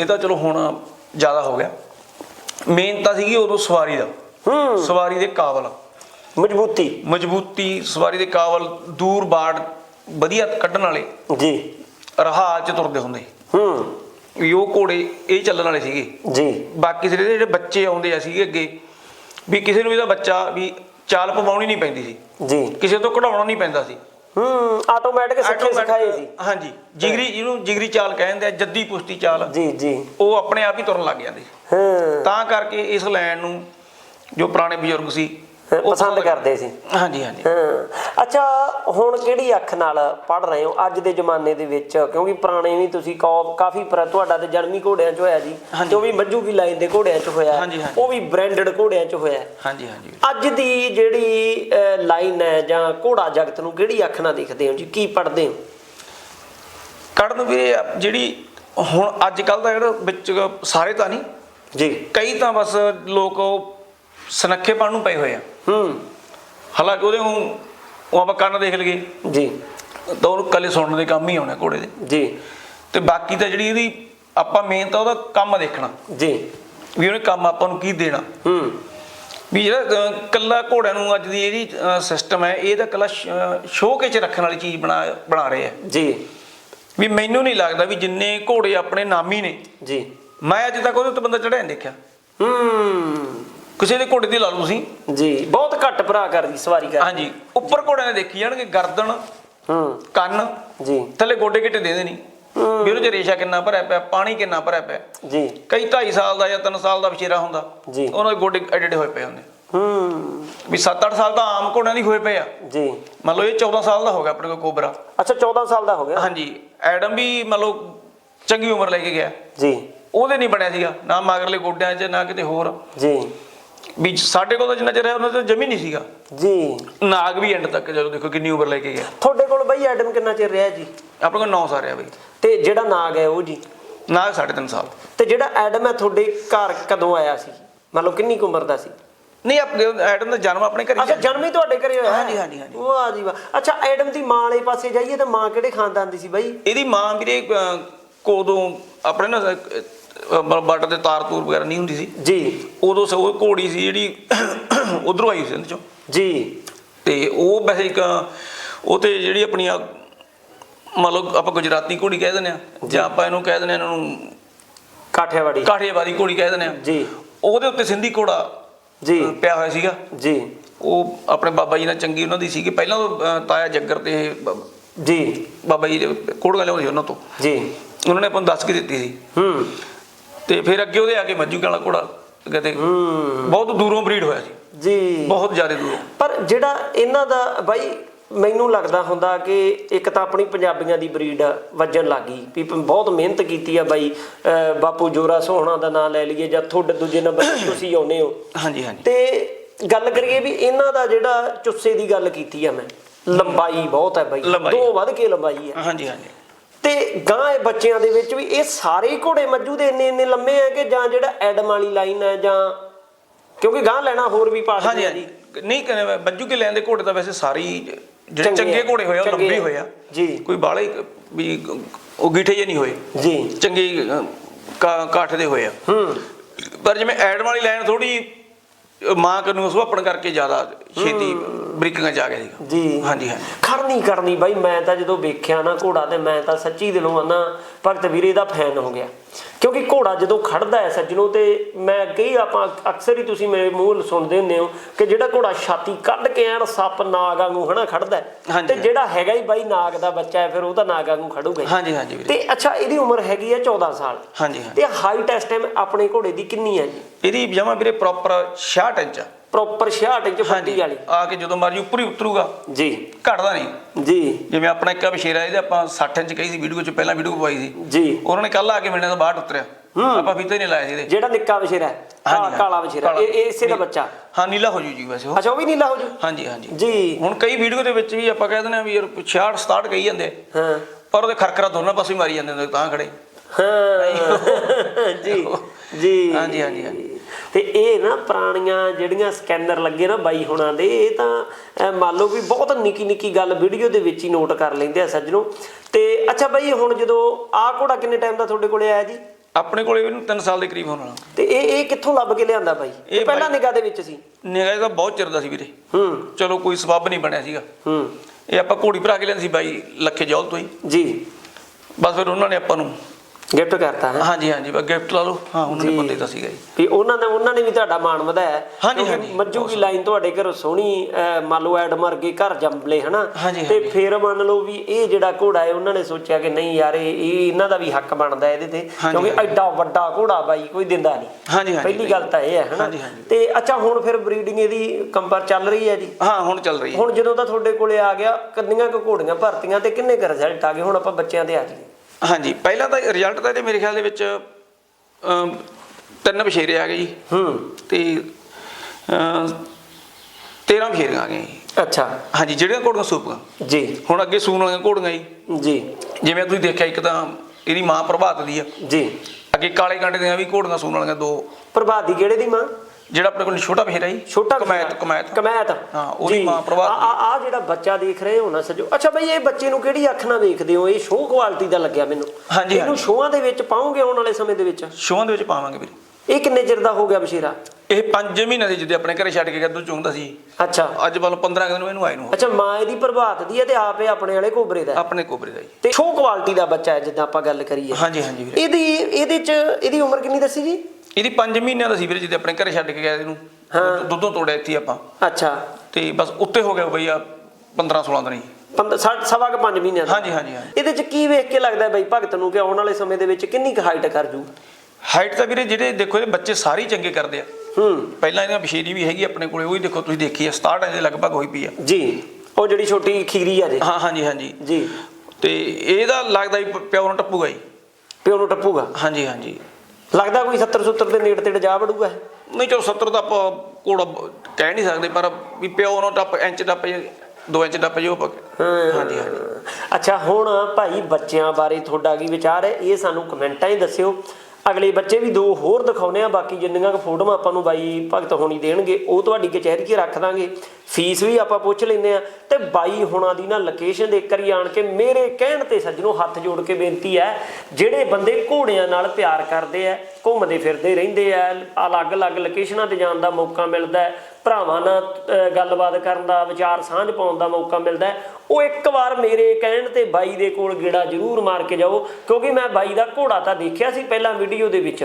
ਇਹ ਤਾਂ ਚਲੋ ਹੁਣ ਜ਼ਿਆਦਾ ਹੋ ਗਿਆ। ਮੇਨ ਤਾਂ ਸੀਗੀ ਉਦੋਂ ਸਵਾਰੀ ਦਾ। ਹੂੰ। ਸਵਾਰੀ ਦੇ ਕਾਬਲ ਮਜ਼ਬੂਤੀ। ਮਜ਼ਬੂਤੀ ਸਵਾਰੀ ਦੇ ਕਾਬਲ ਦੂਰ ਬਾੜ ਵਧੀਆ ਕੱਢਣ ਵਾਲੇ। ਜੀ। ਰਹਾ ਚ ਤੁਰਦੇ ਹੁੰਦੇ। ਹੂੰ। ਵੀ ਉਹ ਘੋੜੇ ਇਹ ਚੱਲਣ ਵਾਲੇ ਸੀਗੇ। ਜੀ। ਬਾਕੀ ਜਿਹੜੇ ਜਿਹੜੇ ਬੱਚੇ ਆਉਂਦੇ ਆ ਸੀਗੇ ਅੱਗੇ ਵੀ ਕਿਸੇ ਨੂੰ ਇਹਦਾ ਬੱਚਾ ਵੀ ਚਾਲ ਪਵਾਉਣੀ ਨਹੀਂ ਪੈਂਦੀ ਸੀ। ਜੀ। ਕਿਸੇ ਤੋਂ ਕਢਾਉਣਾ ਨਹੀਂ ਪੈਂਦਾ ਸੀ। ਹੂੰ ਆਟੋਮੈਟਿਕ ਸਿੱਖੇ ਸਿਖਾਏ ਸੀ। ਹਾਂਜੀ। ਜਿਗਰੀ ਜਿਹਨੂੰ ਜਿਗਰੀ ਚਾਲ ਕਹਿੰਦੇ ਆ ਜੱਦੀ ਪੁਸ਼ਤੀ ਚਾਲ। ਜੀ ਜੀ। ਉਹ ਆਪਣੇ ਆਪ ਹੀ ਤੁਰਨ ਲੱਗ ਜਾਂਦੇ ਸੀ। ਤਾਂ ਕਰਕੇ ਇਸ ਲੈਣ ਨੂੰ ਜੋ ਪੁਰਾਣੇ ਬਜ਼ੁਰਗ ਸੀ ਪਸੰਦ ਕਰਦੇ ਸੀ। ਹਾਂਜੀ ਹਾਂਜੀ। ਹਾਂ। ਅੱਛਾ ਹੁਣ ਕਿਹੜੀ ਅੱਖ ਨਾਲ ਪੜ ਰਹੇ ਹੋ? ਅੱਜ ਦੇ ਜ਼ਮਾਨੇ ਦੇ ਵਿੱਚ ਕਿਉਂਕਿ ਪੁਰਾਣੇ ਵੀ ਤੁਸੀਂ ਕਾਫੀ ਪਰ ਤੁਹਾਡਾ ਤੇ ਜਨਮੀ ਘੋੜਿਆਂ 'ਚ ਹੋਇਆ ਜੀ। ਤੇ ਉਹ ਵੀ ਮੱਝੂ ਕੀ ਲਾਈਨ ਦੇ ਘੋੜਿਆਂ 'ਚ ਹੋਇਆ। ਉਹ ਵੀ ਬ੍ਰਾਂਡਡ ਘੋੜਿਆਂ 'ਚ ਹੋਇਆ। ਹਾਂਜੀ ਹਾਂਜੀ। ਅੱਜ ਦੀ ਜਿਹੜੀ ਲਾਈਨ ਹੈ ਜਾਂ ਘੋੜਾ ਜਗਤ ਨੂੰ ਕਿਹੜੀ ਅੱਖ ਨਾਲ ਦੇਖਦੇ ਹੋ ਜੀ? ਕੀ ਪੜਦੇ ਹੋ? ਕੱਢਣ ਵੀਰੇ ਜਿਹੜੀ ਹੁਣ ਅੱਜ ਕੱਲ ਦਾ ਜਿਹੜਾ ਵਿੱਚ ਸਾਰੇ ਤਾਂ ਨਹੀਂ ਜੀ। ਕਈ ਤਾਂ ਬਸ ਲੋਕ ਉਹ ਸਨੱਖੇਪਣ ਨੂੰ ਪਏ ਹੋਏ ਆ। ਹੂੰ। ਹਾਲਾਂਕਿ ਉਹਦੇ ਨੂੰ ਉਹ ਆਪਾਂ ਕੰਨ ਦੇਖ ਲਈਏ। ਜੀ। ਤਾਂ ਉਹਨੂੰ ਕੱਲੇ ਸੁਣਨ ਦੇ ਕੰਮ ਹੀ ਆਉਣੇ ਘੋੜੇ ਦੇ। ਜੀ। ਤੇ ਬਾਕੀ ਤਾਂ ਜਿਹੜੀ ਇਹਦੀ ਆਪਾਂ ਮੇਨ ਤਾਂ ਉਹਦਾ ਕੰਮ ਦੇਖਣਾ। ਜੀ। ਵੀ ਉਹਨੇ ਕੰਮ ਆਪਾਂ ਨੂੰ ਕੀ ਦੇਣਾ। ਹੂੰ। ਵੀ ਜਿਹੜਾ ਕੱਲਾ ਘੋੜਿਆਂ ਨੂੰ ਅੱਜ ਦੀ ਇਹਦੀ ਸਿਸਟਮ ਹੈ ਇਹ ਤਾਂ ਕੱਲਾ ਸ਼ੋਅ ਕੇ ਚ ਰੱਖਣ ਵਾਲੀ ਚੀਜ਼ ਬਣਾ ਬਣਾ ਰਹੇ ਆ। ਜੀ। ਵੀ ਮੈਨੂੰ ਨਹੀਂ ਲੱਗਦਾ ਵੀ ਜਿੰਨੇ ਘੋੜੇ ਆਪਣੇ ਨਾਮੀ ਨੇ ਜੀ। ਮੈਂ ਅੱਜ ਤੱਕ ਉਹਦੇ ਉੱਤੇ ਬੰਦਾ ਚੜਿਆ ਨਹੀਂ ਦੇਖਿਆ। ਹੂੰ। ਕਿਸੇ ਦੇ ਘੋੜੇ ਦੀ ਲਾ ਲਓ ਤੁਸੀਂ। ਜੀ ਬਹੁਤ ਘੱਟ ਭਰਾ ਕਰਦੀ ਸਵਾਰੀ ਕਰ ਹਾਂਜੀ ਉੱਪਰ ਘੋੜਿਆਂ ਦੇ ਦੇਖੀ ਜਾਣਗੇ ਗਰਦਨ ਹੂੰ। ਕੰਨ ਜੀ। ਥੱਲੇ ਗੋਡੇ ਗਿੱਟੇ ਦੇਦੇ ਨਹੀਂ ਵੀ ਉਹਦੇ ਚ ਰੇਸ਼ਾ ਕਿੰਨਾ ਭਰਿਆ ਪਿਆ ਪਾਣੀ ਕਿੰਨਾ ਭਰਿਆ ਪਿਆ। ਜੀ। ਕਈ 2.5 ਸਾਲ ਦਾ ਜਾਂ 3 ਸਾਲ ਦਾ ਵਿਚੇਰਾ ਹੁੰਦਾ। ਜੀ। ਉਹਨਾਂ ਦੇ ਗੋਡੇ ਐਡੇ ਐਡੇ ਹੋਏ ਪਏ ਹੁੰਦੇ। ਹੂੰ। ਵੀ 7-8 ਸਾਲ ਤਾਂ ਆਮ ਘੋੜਿਆਂ ਦੀ ਹੋਏ ਪਏ ਆ। ਜੀ। ਮੰਨ ਲਓ ਇਹ 14 ਸਾਲ ਦਾ ਹੋ ਗਿਆ ਆਪਣੇ ਕੋਲ ਕੋਬਰਾ। ਅੱਛਾ 14 ਸਾਲ ਦਾ ਹੋ ਗਿਆ? ਹਾਂਜੀ ਐਡਮ ਵੀ ਮੰਨ ਲਓ ਚੰਗੀ ਉਮਰ ਲੈ ਕੇ ਗਿਆ। ਜੀ। ਉਹਦੇ ਨਹੀਂ ਬਣਿਆ ਸੀਗਾ ਨਾ ਮਗਰਲੇ ਗੋਡਿਆਂ 'ਚ ਨਾ ਕਿਤੇ ਹੋਰ। ਜੀ। ਵੀ ਸਾਡੇ ਕੋਲ ਤਾਂ ਜਿੰਨਾ ਚਿਰ ਹੈ ਉਹਨਾਂ ਤੇ ਜਮੀ ਨਹੀਂ ਸੀਗਾ। ਜੀ। ਨਾਗ ਵੀ ਐਂਡ ਤੱਕ ਜਦੋਂ ਦੇਖੋ ਕਿੰਨੀ ਉਮਰ ਲੈ ਕੇ ਗਿਆ। ਤੁਹਾਡੇ ਕੋਲ ਬਈ ਐਡਮ ਕਿੰਨਾ ਚਿਰ ਰਿਹਾ ਜੀ? ਆਪਣੇ ਕੋਲ 9 ਸਾਲ ਰਿਹਾ ਬਈ। ਤੇ ਜਿਹੜਾ ਨਾਗ ਹੈ ਉਹ ਜੀ? ਨਾਗ 3.5 ਸਾਲ। ਤੇ ਜਿਹੜਾ ਐਡਮ ਹੈ ਤੁਹਾਡੇ ਘਰ ਕਦੋਂ ਆਇਆ ਸੀ? ਮੰਨ ਲਓ ਕਿੰਨੀ ਕੁ ਉਮਰ ਦਾ ਸੀ? ਨਹੀਂ ਆਪਣੇ ਐਡਮ ਦਾ ਜਨਮ ਆਪਣੇ ਘਰੇ ਅੱਛਾ ਜਨਮ ਹੀ ਤੁਹਾਡੇ ਘਰੇ ਹੋਇਆ? ਹਾਂਜੀ, ਹਾਂਜੀ, ਹਾਂਜੀ। ਵਾਹ ਜੀ ਵਾਹ। ਅੱਛਾ ਐਡਮ ਦੀ ਮਾਂ ਵਾਲੇ ਪਾਸੇ ਜਾਈਏ ਤਾਂ ਮਾਂ ਕਿਹੜੇ ਖਾਨਦਾਨ ਦੀ ਸੀ ਬਾਈ? ਇਹਦੀ ਮਾਂ ਵੀਰੇ ਕੋਦੋਂ ਆਪਣੇ ਨਾ ਬੱਟ ਤੇ ਤਾਰ ਤੂਰ ਵਗੈਰਾ ਨਹੀਂ ਹੁੰਦੀ ਸੀ? ਜੀ। ਉਦੋਂ ਸ- ਘੋੜੀ ਸੀ ਜਿਹੜੀ ਉਧਰੋਂ ਆਈ ਸੀ ਇਹਦੇ ਚੋਂ। ਜੀ। ਤੇ ਉਹ ਵੈਸੇ ਇੱਕ ਉਹ ਤੇ ਜਿਹੜੀ ਆਪਣੀ ਆ ਲਓ ਆਪਾਂ ਗੁਜਰਾਤੀ ਘੋੜੀ ਕਹਿ ਦਿੰਦੇ ਆ ਜਾਂ ਆਪਾਂ ਇਹਨੂੰ ਕਹਿ ਦਿੰਦੇ ਆ ਇਹਨਾਂ ਨੂੰ ਕਾਠਿਆਵਾੜੀ। ਕਾਠੀਆਵਾਦੀ ਘੋੜੀ ਕਹਿ ਦਿੰਦੇ ਆ। ਜੀ। ਉਹਦੇ ਉੱਤੇ ਸਿੰਧੀ ਘੋੜਾ ਜੀ। ਪਿਆ ਹੋਇਆ ਸੀਗਾ। ਜੀ। ਉਹ ਆਪਣੇ ਬਾਬਾ ਜੀ ਨਾਲ ਚੰਗੀ ਉਹਨਾਂ ਦੀ ਸੀਗੀ। ਪਹਿਲਾਂ ਤਾਇਆ ਜੱਗਰ ਤੇ ਜੀ। ਬਾਬਾ ਜੀ ਕੋੜਗਾ ਲਿਆਉਂਦੇ ਉਹਨਾਂ ਤੋਂ। ਜੀ। ਉਹਨਾਂ ਨੇ ਆਪਾਂ ਨੂੰ ਦੱਸ ਕੇ ਦਿੱਤੀ ਸੀ। ਹੂੰ। ਤੇ ਫਿਰ ਅੱਗੇ ਉਹਦੇ ਆ ਕੇ ਮੱਜੂ ਵਾਲਾ ਘੋੜਾ ਹੂੰ। ਬਹੁਤ ਦੂਰੋਂ ਬਰੀਡ ਹੋਇਆ ਸੀ। ਜੀ। ਬਹੁਤ ਜ਼ਿਆਦਾ ਦੂਰੋਂ। ਪਰ ਜਿਹੜਾ ਇਹਨਾਂ ਦਾ ਬਾਈ ਮੈਨੂੰ ਲੱਗਦਾ ਹੁੰਦਾ ਕਿ ਇੱਕ ਤਾਂ ਆਪਣੀ ਪੰਜਾਬੀਆਂ ਦੀ ਬਰੀਡ ਵੱਜਣ ਲੱਗੀ ਵੀ ਬਹੁਤ ਮਿਹਨਤ ਕੀਤੀ ਆ ਬਾਈ ਬਾਪੂ ਜੋਰਾ ਸੋਹਣਾ ਦਾ ਨਾਮ ਲੈ ਲਈਏ ਜਾਂ ਤੁਹਾਡੇ ਦੂਜੇ ਨੰਬਰ ਤੇ ਤੁਸੀਂ ਆਉਨੇ ਹੋ। ਹਾਂਜੀ ਹਾਂਜੀ। ਤੇ ਗੱਲ ਕਰੀਏ ਵੀ ਇਹਨਾਂ ਦਾ ਜਿਹੜਾ ਚੁੱਸੇ ਦੀ ਗੱਲ ਕੀਤੀ ਆ ਮੈਂ ਲੰਬਾਈ ਬਹੁਤ ਹੈ ਬਾਈ। ਦੋ ਵੱਧ ਕੇ ਲੰਬਾਈ ਹੈ। ਹਾਂਜੀ ਹਾਂਜੀ। ਤੇ ਗਾਂ ਇਹ ਬੱਚਿਆਂ ਦੇ ਵਿੱਚ ਵੀ ਇਹ ਸਾਰੇ ਘੋੜੇ ਮੱਜੂ ਦੇ ਇੰਨੇ ਇੰਨੇ ਲੰਮੇ ਆ ਕਿ ਜਾਂ ਜਿਹੜਾ ਐਡਮ ਵਾਲੀ ਲਾਈਨ ਹੈ ਜਾਂ ਕਿਉਂਕਿ ਗਾਂ ਲੈਣਾ ਹੋਰ ਵੀ ਪਾ ਹਾਂਜੀ ਸਕਦੇ ਆ ਨਹੀਂ ਬੱਜੂ ਕੇ ਲੈਣ ਦੇ ਘੋੜੇ ਤਾਂ ਵੈਸੇ ਸਾਰੇ ਜਿਹੜੇ ਚੰਗੇ ਆ, ਘੋੜੇ ਹੋਏ ਆ ਲੰਬੇ ਆ। ਹੋਏ ਆ। ਜੀ। ਕੋਈ ਬਾਲੇ ਵੀ ਉਹ ਗਿੱਠੇ ਜੇ ਨਹੀਂ ਹੋਏ। ਜੀ। ਚੰਗੇ ਕਾਠ ਦੇ ਹੋਏ ਆ। ਹੂੰ। ਪਰ ਜਿਵੇਂ ਐਡ ਵਾਲੀ ਲਾਈਨ ਥੋੜੀ ਮਾਂ ਕਨੂੰ ਸੁਭਾਪਣ ਕਰਕੇ ਜ਼ਿਆਦਾ ਛੇਤੀ ਬ੍ਰਿਕਾਂ ਜਾ ਗਿਆ ਸੀਗਾ। ਜੀ। ਹਾਂਜੀ ਹਾਂਜੀ। ਖੜਨੀ ਕਰਨੀ ਬਾਈ ਮੈਂ ਤਾਂ ਜਦੋਂ ਵੇਖਿਆ ਨਾ ਘੋੜਾ ਤੇ ਮੈਂ ਤਾਂ ਸੱਚੀ ਦਿਲੋਂ ਆਨਾ ਭਗਤ ਵੀਰੇ ਦਾ ਫੈਨ ਹੋ ਗਿਆ। ਕਿਉਂਕਿ ਘੋੜਾ ਜਦੋਂ ਖੜਦਾ ਹੈ ਸੱਜਣੋ ਤੇ ਮੈਂ ਕਈ ਆਪਾਂ ਅਕਸਰ ਹੀ ਤੁਸੀਂ ਮੇਰੇ ਮੂੰਹ ਸੁਣਦੇ ਹੁੰਦੇ ਹੋ ਕਿ ਜਿਹੜਾ ਘੋੜਾ ਛਾਤੀ ਕੱਢ ਕੇ ਐਨ ਸੱਪ ਨਾਗ ਵਾਂਗੂ ਹਨਾ ਖੜਦਾ ਤੇ। ਜਿਹੜਾ ਹੈਗਾ ਹੀ ਬਾਈ ਨਾਗ ਦਾ ਬੱਚਾ ਹੈ ਫਿਰ ਉਹ ਤਾਂ ਨਾਗ ਵਾਂਗੂ ਖੜੂਗਾ ਹੀ। ਹਾਂਜੀ ਹਾਂਜੀ ਤੇ ਅੱਛਾ ਇਹਦੀ ਉਮਰ ਹੈਗੀ ਹੈ 14 ਸਾਲ ਹਾਂਜੀ ਹਾਂਜੀ ਤੇ ਹਾਈਟ ਇਸ ਟਾਈਮ ਆਪਣੇ ਘੋੜੇ ਦੀ ਕਿੰਨੀ ਹੈ ਜੀ ਇਹਦੀ ਜਮਾ ਵੀਰੇ ਪ੍ਰੋਪਰ 66 ਇੰਚ ਆ। ਪ੍ਰੋਪਰ 66 ਇੰਚ ਫੱਟੀ ਵਾਲੀ। ਆ ਕੇ ਜਦੋਂ ਮਰਜ਼ੀ ਉੱਪਰ ਹੀ ਉਤਰੂਗਾ। ਜੀ। ਘਟਦਾ ਨਹੀਂ। ਜੀ। ਜਿਵੇਂ ਆਪਣਾ ਇੱਕ ਬਸ਼ੇਰਾ ਇਹਦੇ ਆਪਾਂ 60 ਇੰਚ ਕਹੀ ਸੀ ਵੀਡੀਓ 'ਚ ਪਹਿਲਾਂ ਵੀਡੀਓ ਪਵਾਈ ਸੀ। ਜੀ। ਉਹਨਾਂ ਨੇ ਕੱਲ ਆ ਕੇ ਮਿਲਣੇ ਤੋਂ ਬਾਹਰ ਉਤਰਿਆ। ਆਪਾਂ ਫੀਤੇ ਨਹੀਂ ਲਾਇਆ ਸੀ ਇਹਦੇ। ਜਿਹੜਾ ਨਿੱਕਾ ਵਛੇਰਾ ਹੈ। ਕਾਲਾ ਕਾਲਾ। ਇਹ ਇਸੇ ਦਾ ਬੱਚਾ। ਹਾਂ ਨੀਲਾ ਹੋ ਜੂ ਜੀ ਵੈਸੇ ਉਹ। ਅੱਛਾ ਉਹ ਵੀ ਨੀਲਾ ਹੋ ਜੂ? ਹਾਂਜੀ ਹਾਂਜੀ। ਜੀ। ਹੁਣ ਕਈ ਵੀਡੀਓ ਦੇ ਵਿੱਚ ਵੀ ਆਪਾਂ ਕਹਿ ਦਿੰਦੇ ਆ ਵੀ ਯਾਰ 66 67 ਕਹੀ ਜਾਂਦੇ। ਹਾਂ। ਪਰ ਉਹਦੇ ਖਰਖਰਾ ਦੋਨਾਂ ਪਾਸੇ ਮਾਰੀ ਜਾਂਦੇ ਨੇ ਤਾਂ ਖੜੇ। ਹਾਂ। ਜੀ। ਜੀ। ਹਾਂਜੀ, ਹਾਂਜੀ, ਹਾਂਜੀ। ਤੇ ਇਹ ਨਾ ਪੁਰਾਣੀਆਂ ਜਿਹੜੀਆਂ ਸਕੈਨਰ ਲੱਗੇ ਨਾ ਬਾਈ ਹੁਣਾਂ ਦੇ ਇਹ ਤਾਂ ਮੰਨ ਲਓ ਵੀ ਬਹੁਤ ਨਿੱਕੀ ਨਿੱਕੀ ਗੱਲ ਵੀਡੀਓ ਦੇ ਵਿੱਚ ਹੀ ਨੋਟ ਕਰ ਲੈਂਦੇ ਆ ਸੱਜਣੋ। ਤੇ ਅੱਛਾ ਬਾਈ ਹੁਣ ਜਦੋਂ ਆਹ ਘੋੜਾ ਕਿੰਨੇ ਟਾਈਮ ਦਾ ਤੁਹਾਡੇ ਕੋਲੇ ਆਇਆ ਜੀ? ਆਪਣੇ ਕੋਲੇ ਇਹਨੂੰ 3 ਸਾਲ ਦੇ ਕਰੀਬ ਹੋਣ। ਵਾਲਾ ਤੇ ਇਹ ਇਹ ਕਿੱਥੋਂ ਲੱਭ ਕੇ ਲਿਆਂਦਾ ਬਾਈ? ਇਹ ਪਹਿਲਾਂ ਨਿਗਾਹ ਦੇ ਵਿੱਚ ਸੀ? ਨਿਗਾਹ ਦਾ ਬਹੁਤ ਚਿਰ ਦਾ ਸੀ ਵੀਰੇ। ਹੂੰ। ਚਲੋ ਕੋਈ ਸਬੱਬ ਨਹੀਂ ਬਣਿਆ ਸੀਗਾ। ਹੂੰ। ਇਹ ਆਪਾਂ ਘੋੜੀ ਭਰਾ ਕੇ ਲੈਂਦੇ ਸੀ ਬਾਈ ਲੱਖੇ ਜੌਲ ਤੋਂ ਹੀ। ਜੀ। ਬਸ ਫਿਰ ਉਹਨਾਂ ਨੇ ਆਪਾਂ ਨੂੰ ਗਿਫਟ ਕਰਤਾ ਹੈ। ਹਾਂਜੀ ਹਾਂਜੀ ਬਸ ਗਿਫਟ ਲਾ ਲਓ। ਹਾਂ ਉਹਨਾਂ ਨੇ ਬੰਦੇ ਤਾਂ ਸੀਗਾ ਜੀ। ਵੀ ਉਹਨਾਂ ਨੇ ਉਹਨਾਂ ਨੇ ਵੀ ਤੁਹਾਡਾ ਮਾਣ ਵਧਾਇਆ ਹਾਂਜੀ, ਹਾਂਜੀ, ਮੱਜੂ ਦੀ ਲਾਈਨ ਤੁਹਾਡੇ ਘਰੋਂ ਸੋਹਣੀ ਮੰਨ ਲਓ ਐਡ ਮਰ ਗਏ ਘਰ ਜੰਮਲੇ ਹਨਾ? ਤੇ। ਫਿਰ ਮੰਨ ਲਓ ਵੀ ਇਹ ਜਿਹੜਾ ਘੋੜਾ ਹੈ ਉਹਨਾਂ ਨੇ ਸੋਚਿਆ ਕਿ ਨਹੀਂ ਯਾਰ ਇਹ ਇਹ ਇਹਨਾਂ ਦਾ ਵੀ ਹੱਕ ਬਣਦਾ ਇਹਦੇ ਤੇ। ਕਿਉਂਕਿ ਐਡਾ ਵੱਡਾ ਘੋੜਾ ਬਾਈ ਕੋਈ ਦਿੰਦਾ ਨਹੀਂ। ਹਾਂਜੀ ਹਾਂਜੀ। ਪਹਿਲੀ ਗੱਲ ਤਾਂ ਇਹ ਹੈ ਹਨਾ। ਤੇ ਅੱਛਾ ਹੁਣ ਫਿਰ ਬਰੀਡਿੰਗ ਇਹਦੀ ਕੰਪਰ ਚੱਲ ਰਹੀ ਹੈ ਜੀ? ਹਾਂ ਹੁਣ ਚੱਲ ਰਹੀ ਹੈ। ਹੁਣ ਜਦੋਂ ਤਾਂ ਤੁਹਾਡੇ ਕੋਲੇ ਆ ਗਿਆ ਕਿੰਨੀਆਂ ਕੁ ਘੋੜੀਆਂ ਭਰਤੀਆਂ ਤੇ ਕਿੰਨੇ ਕੁ ਰਿਜ਼ਲਟ ਆ ਗਏ? ਹੁਣ ਆਪਾਂ ਬੱਚਿਆਂ ਤੇ ਆ ਜਾਈਏ। ਹਾਂਜੀ ਪਹਿਲਾਂ ਤਾਂ ਰਿਜ਼ਲਟ ਤਾਂ ਇਹਦੇ ਮੇਰੇ ਖਿਆਲ ਦੇ ਵਿੱਚ ਅਮ, ਤਿੰਨ ਬਸ਼ੇਰੇ ਆ ਗਏ ਜੀ। ਹੂੰ। ਤੇ ਅਮ, 13 ਬਸ਼ੇਰੀਆਂ ਆ ਗਈਆਂ ਜੀ। ਅੱਛਾ। ਹਾਂਜੀ ਜਿਹੜੀਆਂ ਘੋੜੀਆਂ ਸੂਪੀਆਂ ਜੀ। ਹੁਣ ਅੱਗੇ ਸੂਣ ਵਾਲੀਆਂ ਘੋੜੀਆਂ ਜੀ। ਜੀ। ਜਿਵੇਂ ਤੁਸੀਂ ਦੇਖਿਆ ਇੱਕ ਤਾਂ ਇਹਦੀ ਮਾਂ ਪ੍ਰਭਾਤ ਦੀ ਆ। ਜੀ। ਅੱਗੇ ਕਾਲੇ ਕਾਂਟੇ ਦੀਆਂ ਵੀ ਘੋੜੀਆਂ ਸੂਣ ਵਾਲੀਆਂ ਦੋ। ਪ੍ਰਭਾਤ ਦੀ ਕਿਹੜੇ ਦੀ ਮਾਂ? ਜਿਹੜਾ ਆਪਣੇ ਕੋਲ ਛੋਟਾ ਬਸ਼ੇਰਾ ਜੀ ਛੋਟਾ ਕਮੈਤ ਕਮੈਤ ਕਮੈਤ ਹਾਂ, ਉਹਦੀ। ਮਾਂ ਪ੍ਰਭਾਤ ਆ ਆ- ਜਿਹੜਾ ਬੱਚਾ ਦੇਖ ਰਹੇ ਹੋ ਨਾ ਸਜੋ। ਅੱਛਾ ਬਈ ਇਹ ਬੱਚੇ ਨੂੰ ਕਿਹੜੀ ਅੱਖ ਨਾਲ ਵੇਖਦੇ ਹੋ? ਇਹ ਸ਼ੋਅ ਕੁਆਲਿਟੀ ਦਾ ਲੱਗਿਆ ਮੈਨੂੰ। ਹਾਂਜੀ, ਇਹਨੂੰ। ਸ਼ੋਆਂ ਦੇ ਵਿੱਚ ਪਾਉਂਗੇ ਆਉਣ ਵਾਲੇ ਸਮੇਂ ਦੇ ਵਿੱਚ? ਸ਼ੋਆਂ ਦੇ ਵਿੱਚ ਪਾਵਾਂਗੇ ਵੀਰੇ। ਇਹ ਕਿੰਨੇ ਚਿਰ ਦਾ ਹੋ ਗਿਆ ਬਸ਼ੀਰਾ? ਇਹ 5 ਮਹੀਨੇ ਦੀ ਜਿੱਦੇ ਆਪਣੇ ਘਰੇ ਛੱਡ ਕੇ ਗੱਦੂ ਚੁੰਗਦਾ ਸੀ। ਅੱਛਾ। ਅੱਜ ਵੱਲ 15 ਦਿਨ ਨੂੰ ਇਹਨੂੰ ਆਏ ਨੂੰ ਹੋ ਅੱਛਾ ਮਾਂ ਇਹਦੀ ਪ੍ਰਭਾਤ ਦੀ ਹੈ ਤੇ ਆਪ ਇਹ ਆਪਣੇ ਵਾਲੇ ਕੋਬਰੇ ਦਾ ਹੈ। ਆਪਣੇ ਕੋਬਰੇ ਦਾ ਤੇ ਸ਼ੋਅ ਕੁਆਲਿਟੀ ਦਾ ਬੱਚਾ ਹੈ ਜਿੱਦਾਂ ਆਪਾਂ ਗੱਲ ਕਰੀਏ। ਹਾਂਜੀ ਹਾਂਜੀ ਵੀਰੇ। ਇਹਦੀ ਇਹਦੇ ਚ ਇਹਦੀ ਉਮਰ ਕਿੰਨੀ ਦੱਸੀ ਜੀ? ਇਹਦੀ 5 ਮਹੀਨਿਆਂ ਦਾ ਸੀ ਵੀਰੇ ਜਿੱਦੇ ਆਪਣੇ ਘਰੇ ਛੱਡ ਕੇ ਗਿਆ ਇਹਨੂੰ। ਹਾਂ। ਦੁੱਧ- ਤੋੜਿਆ ਇੱਥੇ ਹੀ ਆਪਾਂ। ਅੱਛਾ। ਤੇ ਬਸ ਉੱਤੇ ਹੋ ਗਿਆ ਬਈ ਆ 15 16 ਦਿਨ ਹੀ। ਪੰਦ- ਸਾ- ਸਵਾ ਕੁ 5 ਮਹੀਨਿਆਂ ਦਾ। ਹਾਂਜੀ ਹਾਂਜੀ ਹਾਂਜੀ। ਇਹਦੇ ਚ ਕੀ ਵੇਖ ਕੇ ਲੱਗਦਾ ਹੈ ਬਈ ਭਗਤ ਨੂੰ ਕਿ ਆਉਣ ਵਾਲੇ ਸਮੇਂ ਦੇ ਵਿੱਚ ਕਿੰਨੀ ਕੁ ਹਾਈਟ ਕਰ ਜੂ? ਹਾਈਟ ਤਾਂ ਵੀਰੇ ਜਿਹੜੇ ਦੇਖੋ ਇਹਦੇ ਬੱਚੇ ਸਾਰੇ ਹੀ ਚੰਗੇ ਕਰਦੇ ਆ। ਹੂੰ। ਪਹਿਲਾਂ ਇਹਦੀਆਂ ਬਸ਼ੇਰੀ ਵੀ ਹੈਗੀ ਆਪਣੇ ਕੋਲੇ ਉਹ ਹੀ ਦੇਖੋ ਤੁਸੀਂ ਦੇਖੀ ਆ 67 ਇੰਚ ਦੇ ਲਗਭਗ ਹੋਈ ਪਈ ਆ। ਜੀ। ਉਹ ਜਿਹੜੀ ਛੋਟੀ ਖੀਰੀ ਆ ਜੀ। ਹਾਂ ਹਾਂਜੀ ਹਾਂਜੀ। ਜੀ। ਤੇ ਇਹਦਾ ਲੱਗਦਾ ਵੀ ਪ- ਪਿਓ ਨੂੰ ਟੱਪੂਗਾ ਜੀ। ਪਿਓ ਨੂੰ ਟੱਪੂਗਾ। ਹਾਂਜੀ ਹਾਂਜੀ। ਲੱਗਦਾ ਕੋਈ 70 70 ਦੇ ਨੇੜੇ ਤੇੜੇ ਜਾ ਵੜੂਗਾ। ਨਹੀਂ ਚਲੋ 70 ਦਾ ਆਪਾਂ ਕੋੜਾ ਕਹਿ ਨਹੀਂ ਸਕਦੇ ਪਰ ਵੀ ਪਿਓ ਨੂੰ ਟੱਪ ਇੰਚ ਟੱਪ ਜੇ 2 ਇੰਚ ਟੱਪ ਜੇ ਹਾਂਜੀ ਹਾਂਜੀ। ਅੱਛਾ ਹੁਣ ਭਾਈ ਬੱਚਿਆਂ ਬਾਰੇ ਤੁਹਾਡਾ ਕੀ ਵਿਚਾਰ ਹੈ? ਇਹ ਸਾਨੂੰ ਕਮੈਂਟਾਂ 'ਚ ਦੱਸਿਓ। ਅਗਲੇ ਬੱਚੇ ਵੀ ਦੋ ਹੋਰ ਦਿਖਾਉਨੇ ਆ ਬਾਕੀ ਜਿੰਨੀਆਂ ਕੁ ਫੋਟੋਆਂ ਆਪਾਂ ਨੂੰ ਬਾਈ ਭਗਤ ਹੋਣੀ ਦੇਣਗੇ, ਉਹ ਤੁਹਾਡੀ ਕਚਹਿਰੀ 'ਚ ਰੱਖ ਦਾਂਗੇ। ਫੀਸ ਵੀ ਆਪਾਂ ਪੁੱਛ ਲੈਂਦੇ ਆ ਤੇ ਬਾਈ ਹੁਣਾਂ ਦੀ ਨਾ ਲੋਕੇਸ਼ਨ ਦੇ ਕਰੀ ਆਣ ਕੇ ਮੇਰੇ ਕਹਿਣ ਤੇ ਸੱਜਣੋ ਹੱਥ ਜੋੜ ਕੇ ਬੇਨਤੀ ਹੈ, ਜਿਹੜੇ ਬੰਦੇ ਘੋੜਿਆਂ ਨਾਲ ਪਿਆਰ ਕਰਦੇ ਆ, ਘੁੰਮਦੇ ਫਿਰਦੇ ਰਹਿੰਦੇ ਆ, ਅਲੱਗ-ਅਲੱਗ ਲੋਕੇਸ਼ਨਾਂ ਤੇ ਜਾਣ ਦਾ ਮੌਕਾ ਮਿਲਦਾ ਭਰਾਵਾਂ ਨਾਲ ਅਹ, ਗੱਲਬਾਤ ਕਰਨ ਦਾ ਵਿਚਾਰ ਸਾਂਝ ਪਾਉਣ ਦਾ ਮੌਕਾ ਮਿਲਦਾ ਉਹ ਇੱਕ ਵਾਰ ਮੇਰੇ ਕਹਿਣ ਤੇ ਬਾਈ ਦੇ ਕੋਲ ਗੇੜਾ ਜ਼ਰੂਰ ਮਾਰ ਕੇ ਜਾਓ ਕਿਉਂਕਿ ਮੈਂ ਬਾਈ ਦਾ ਘੋੜਾ ਤਾਂ ਦੇਖਿਆ ਸੀ ਪਹਿਲਾਂ ਵੀਡੀਓ ਦੇ ਵਿੱਚ।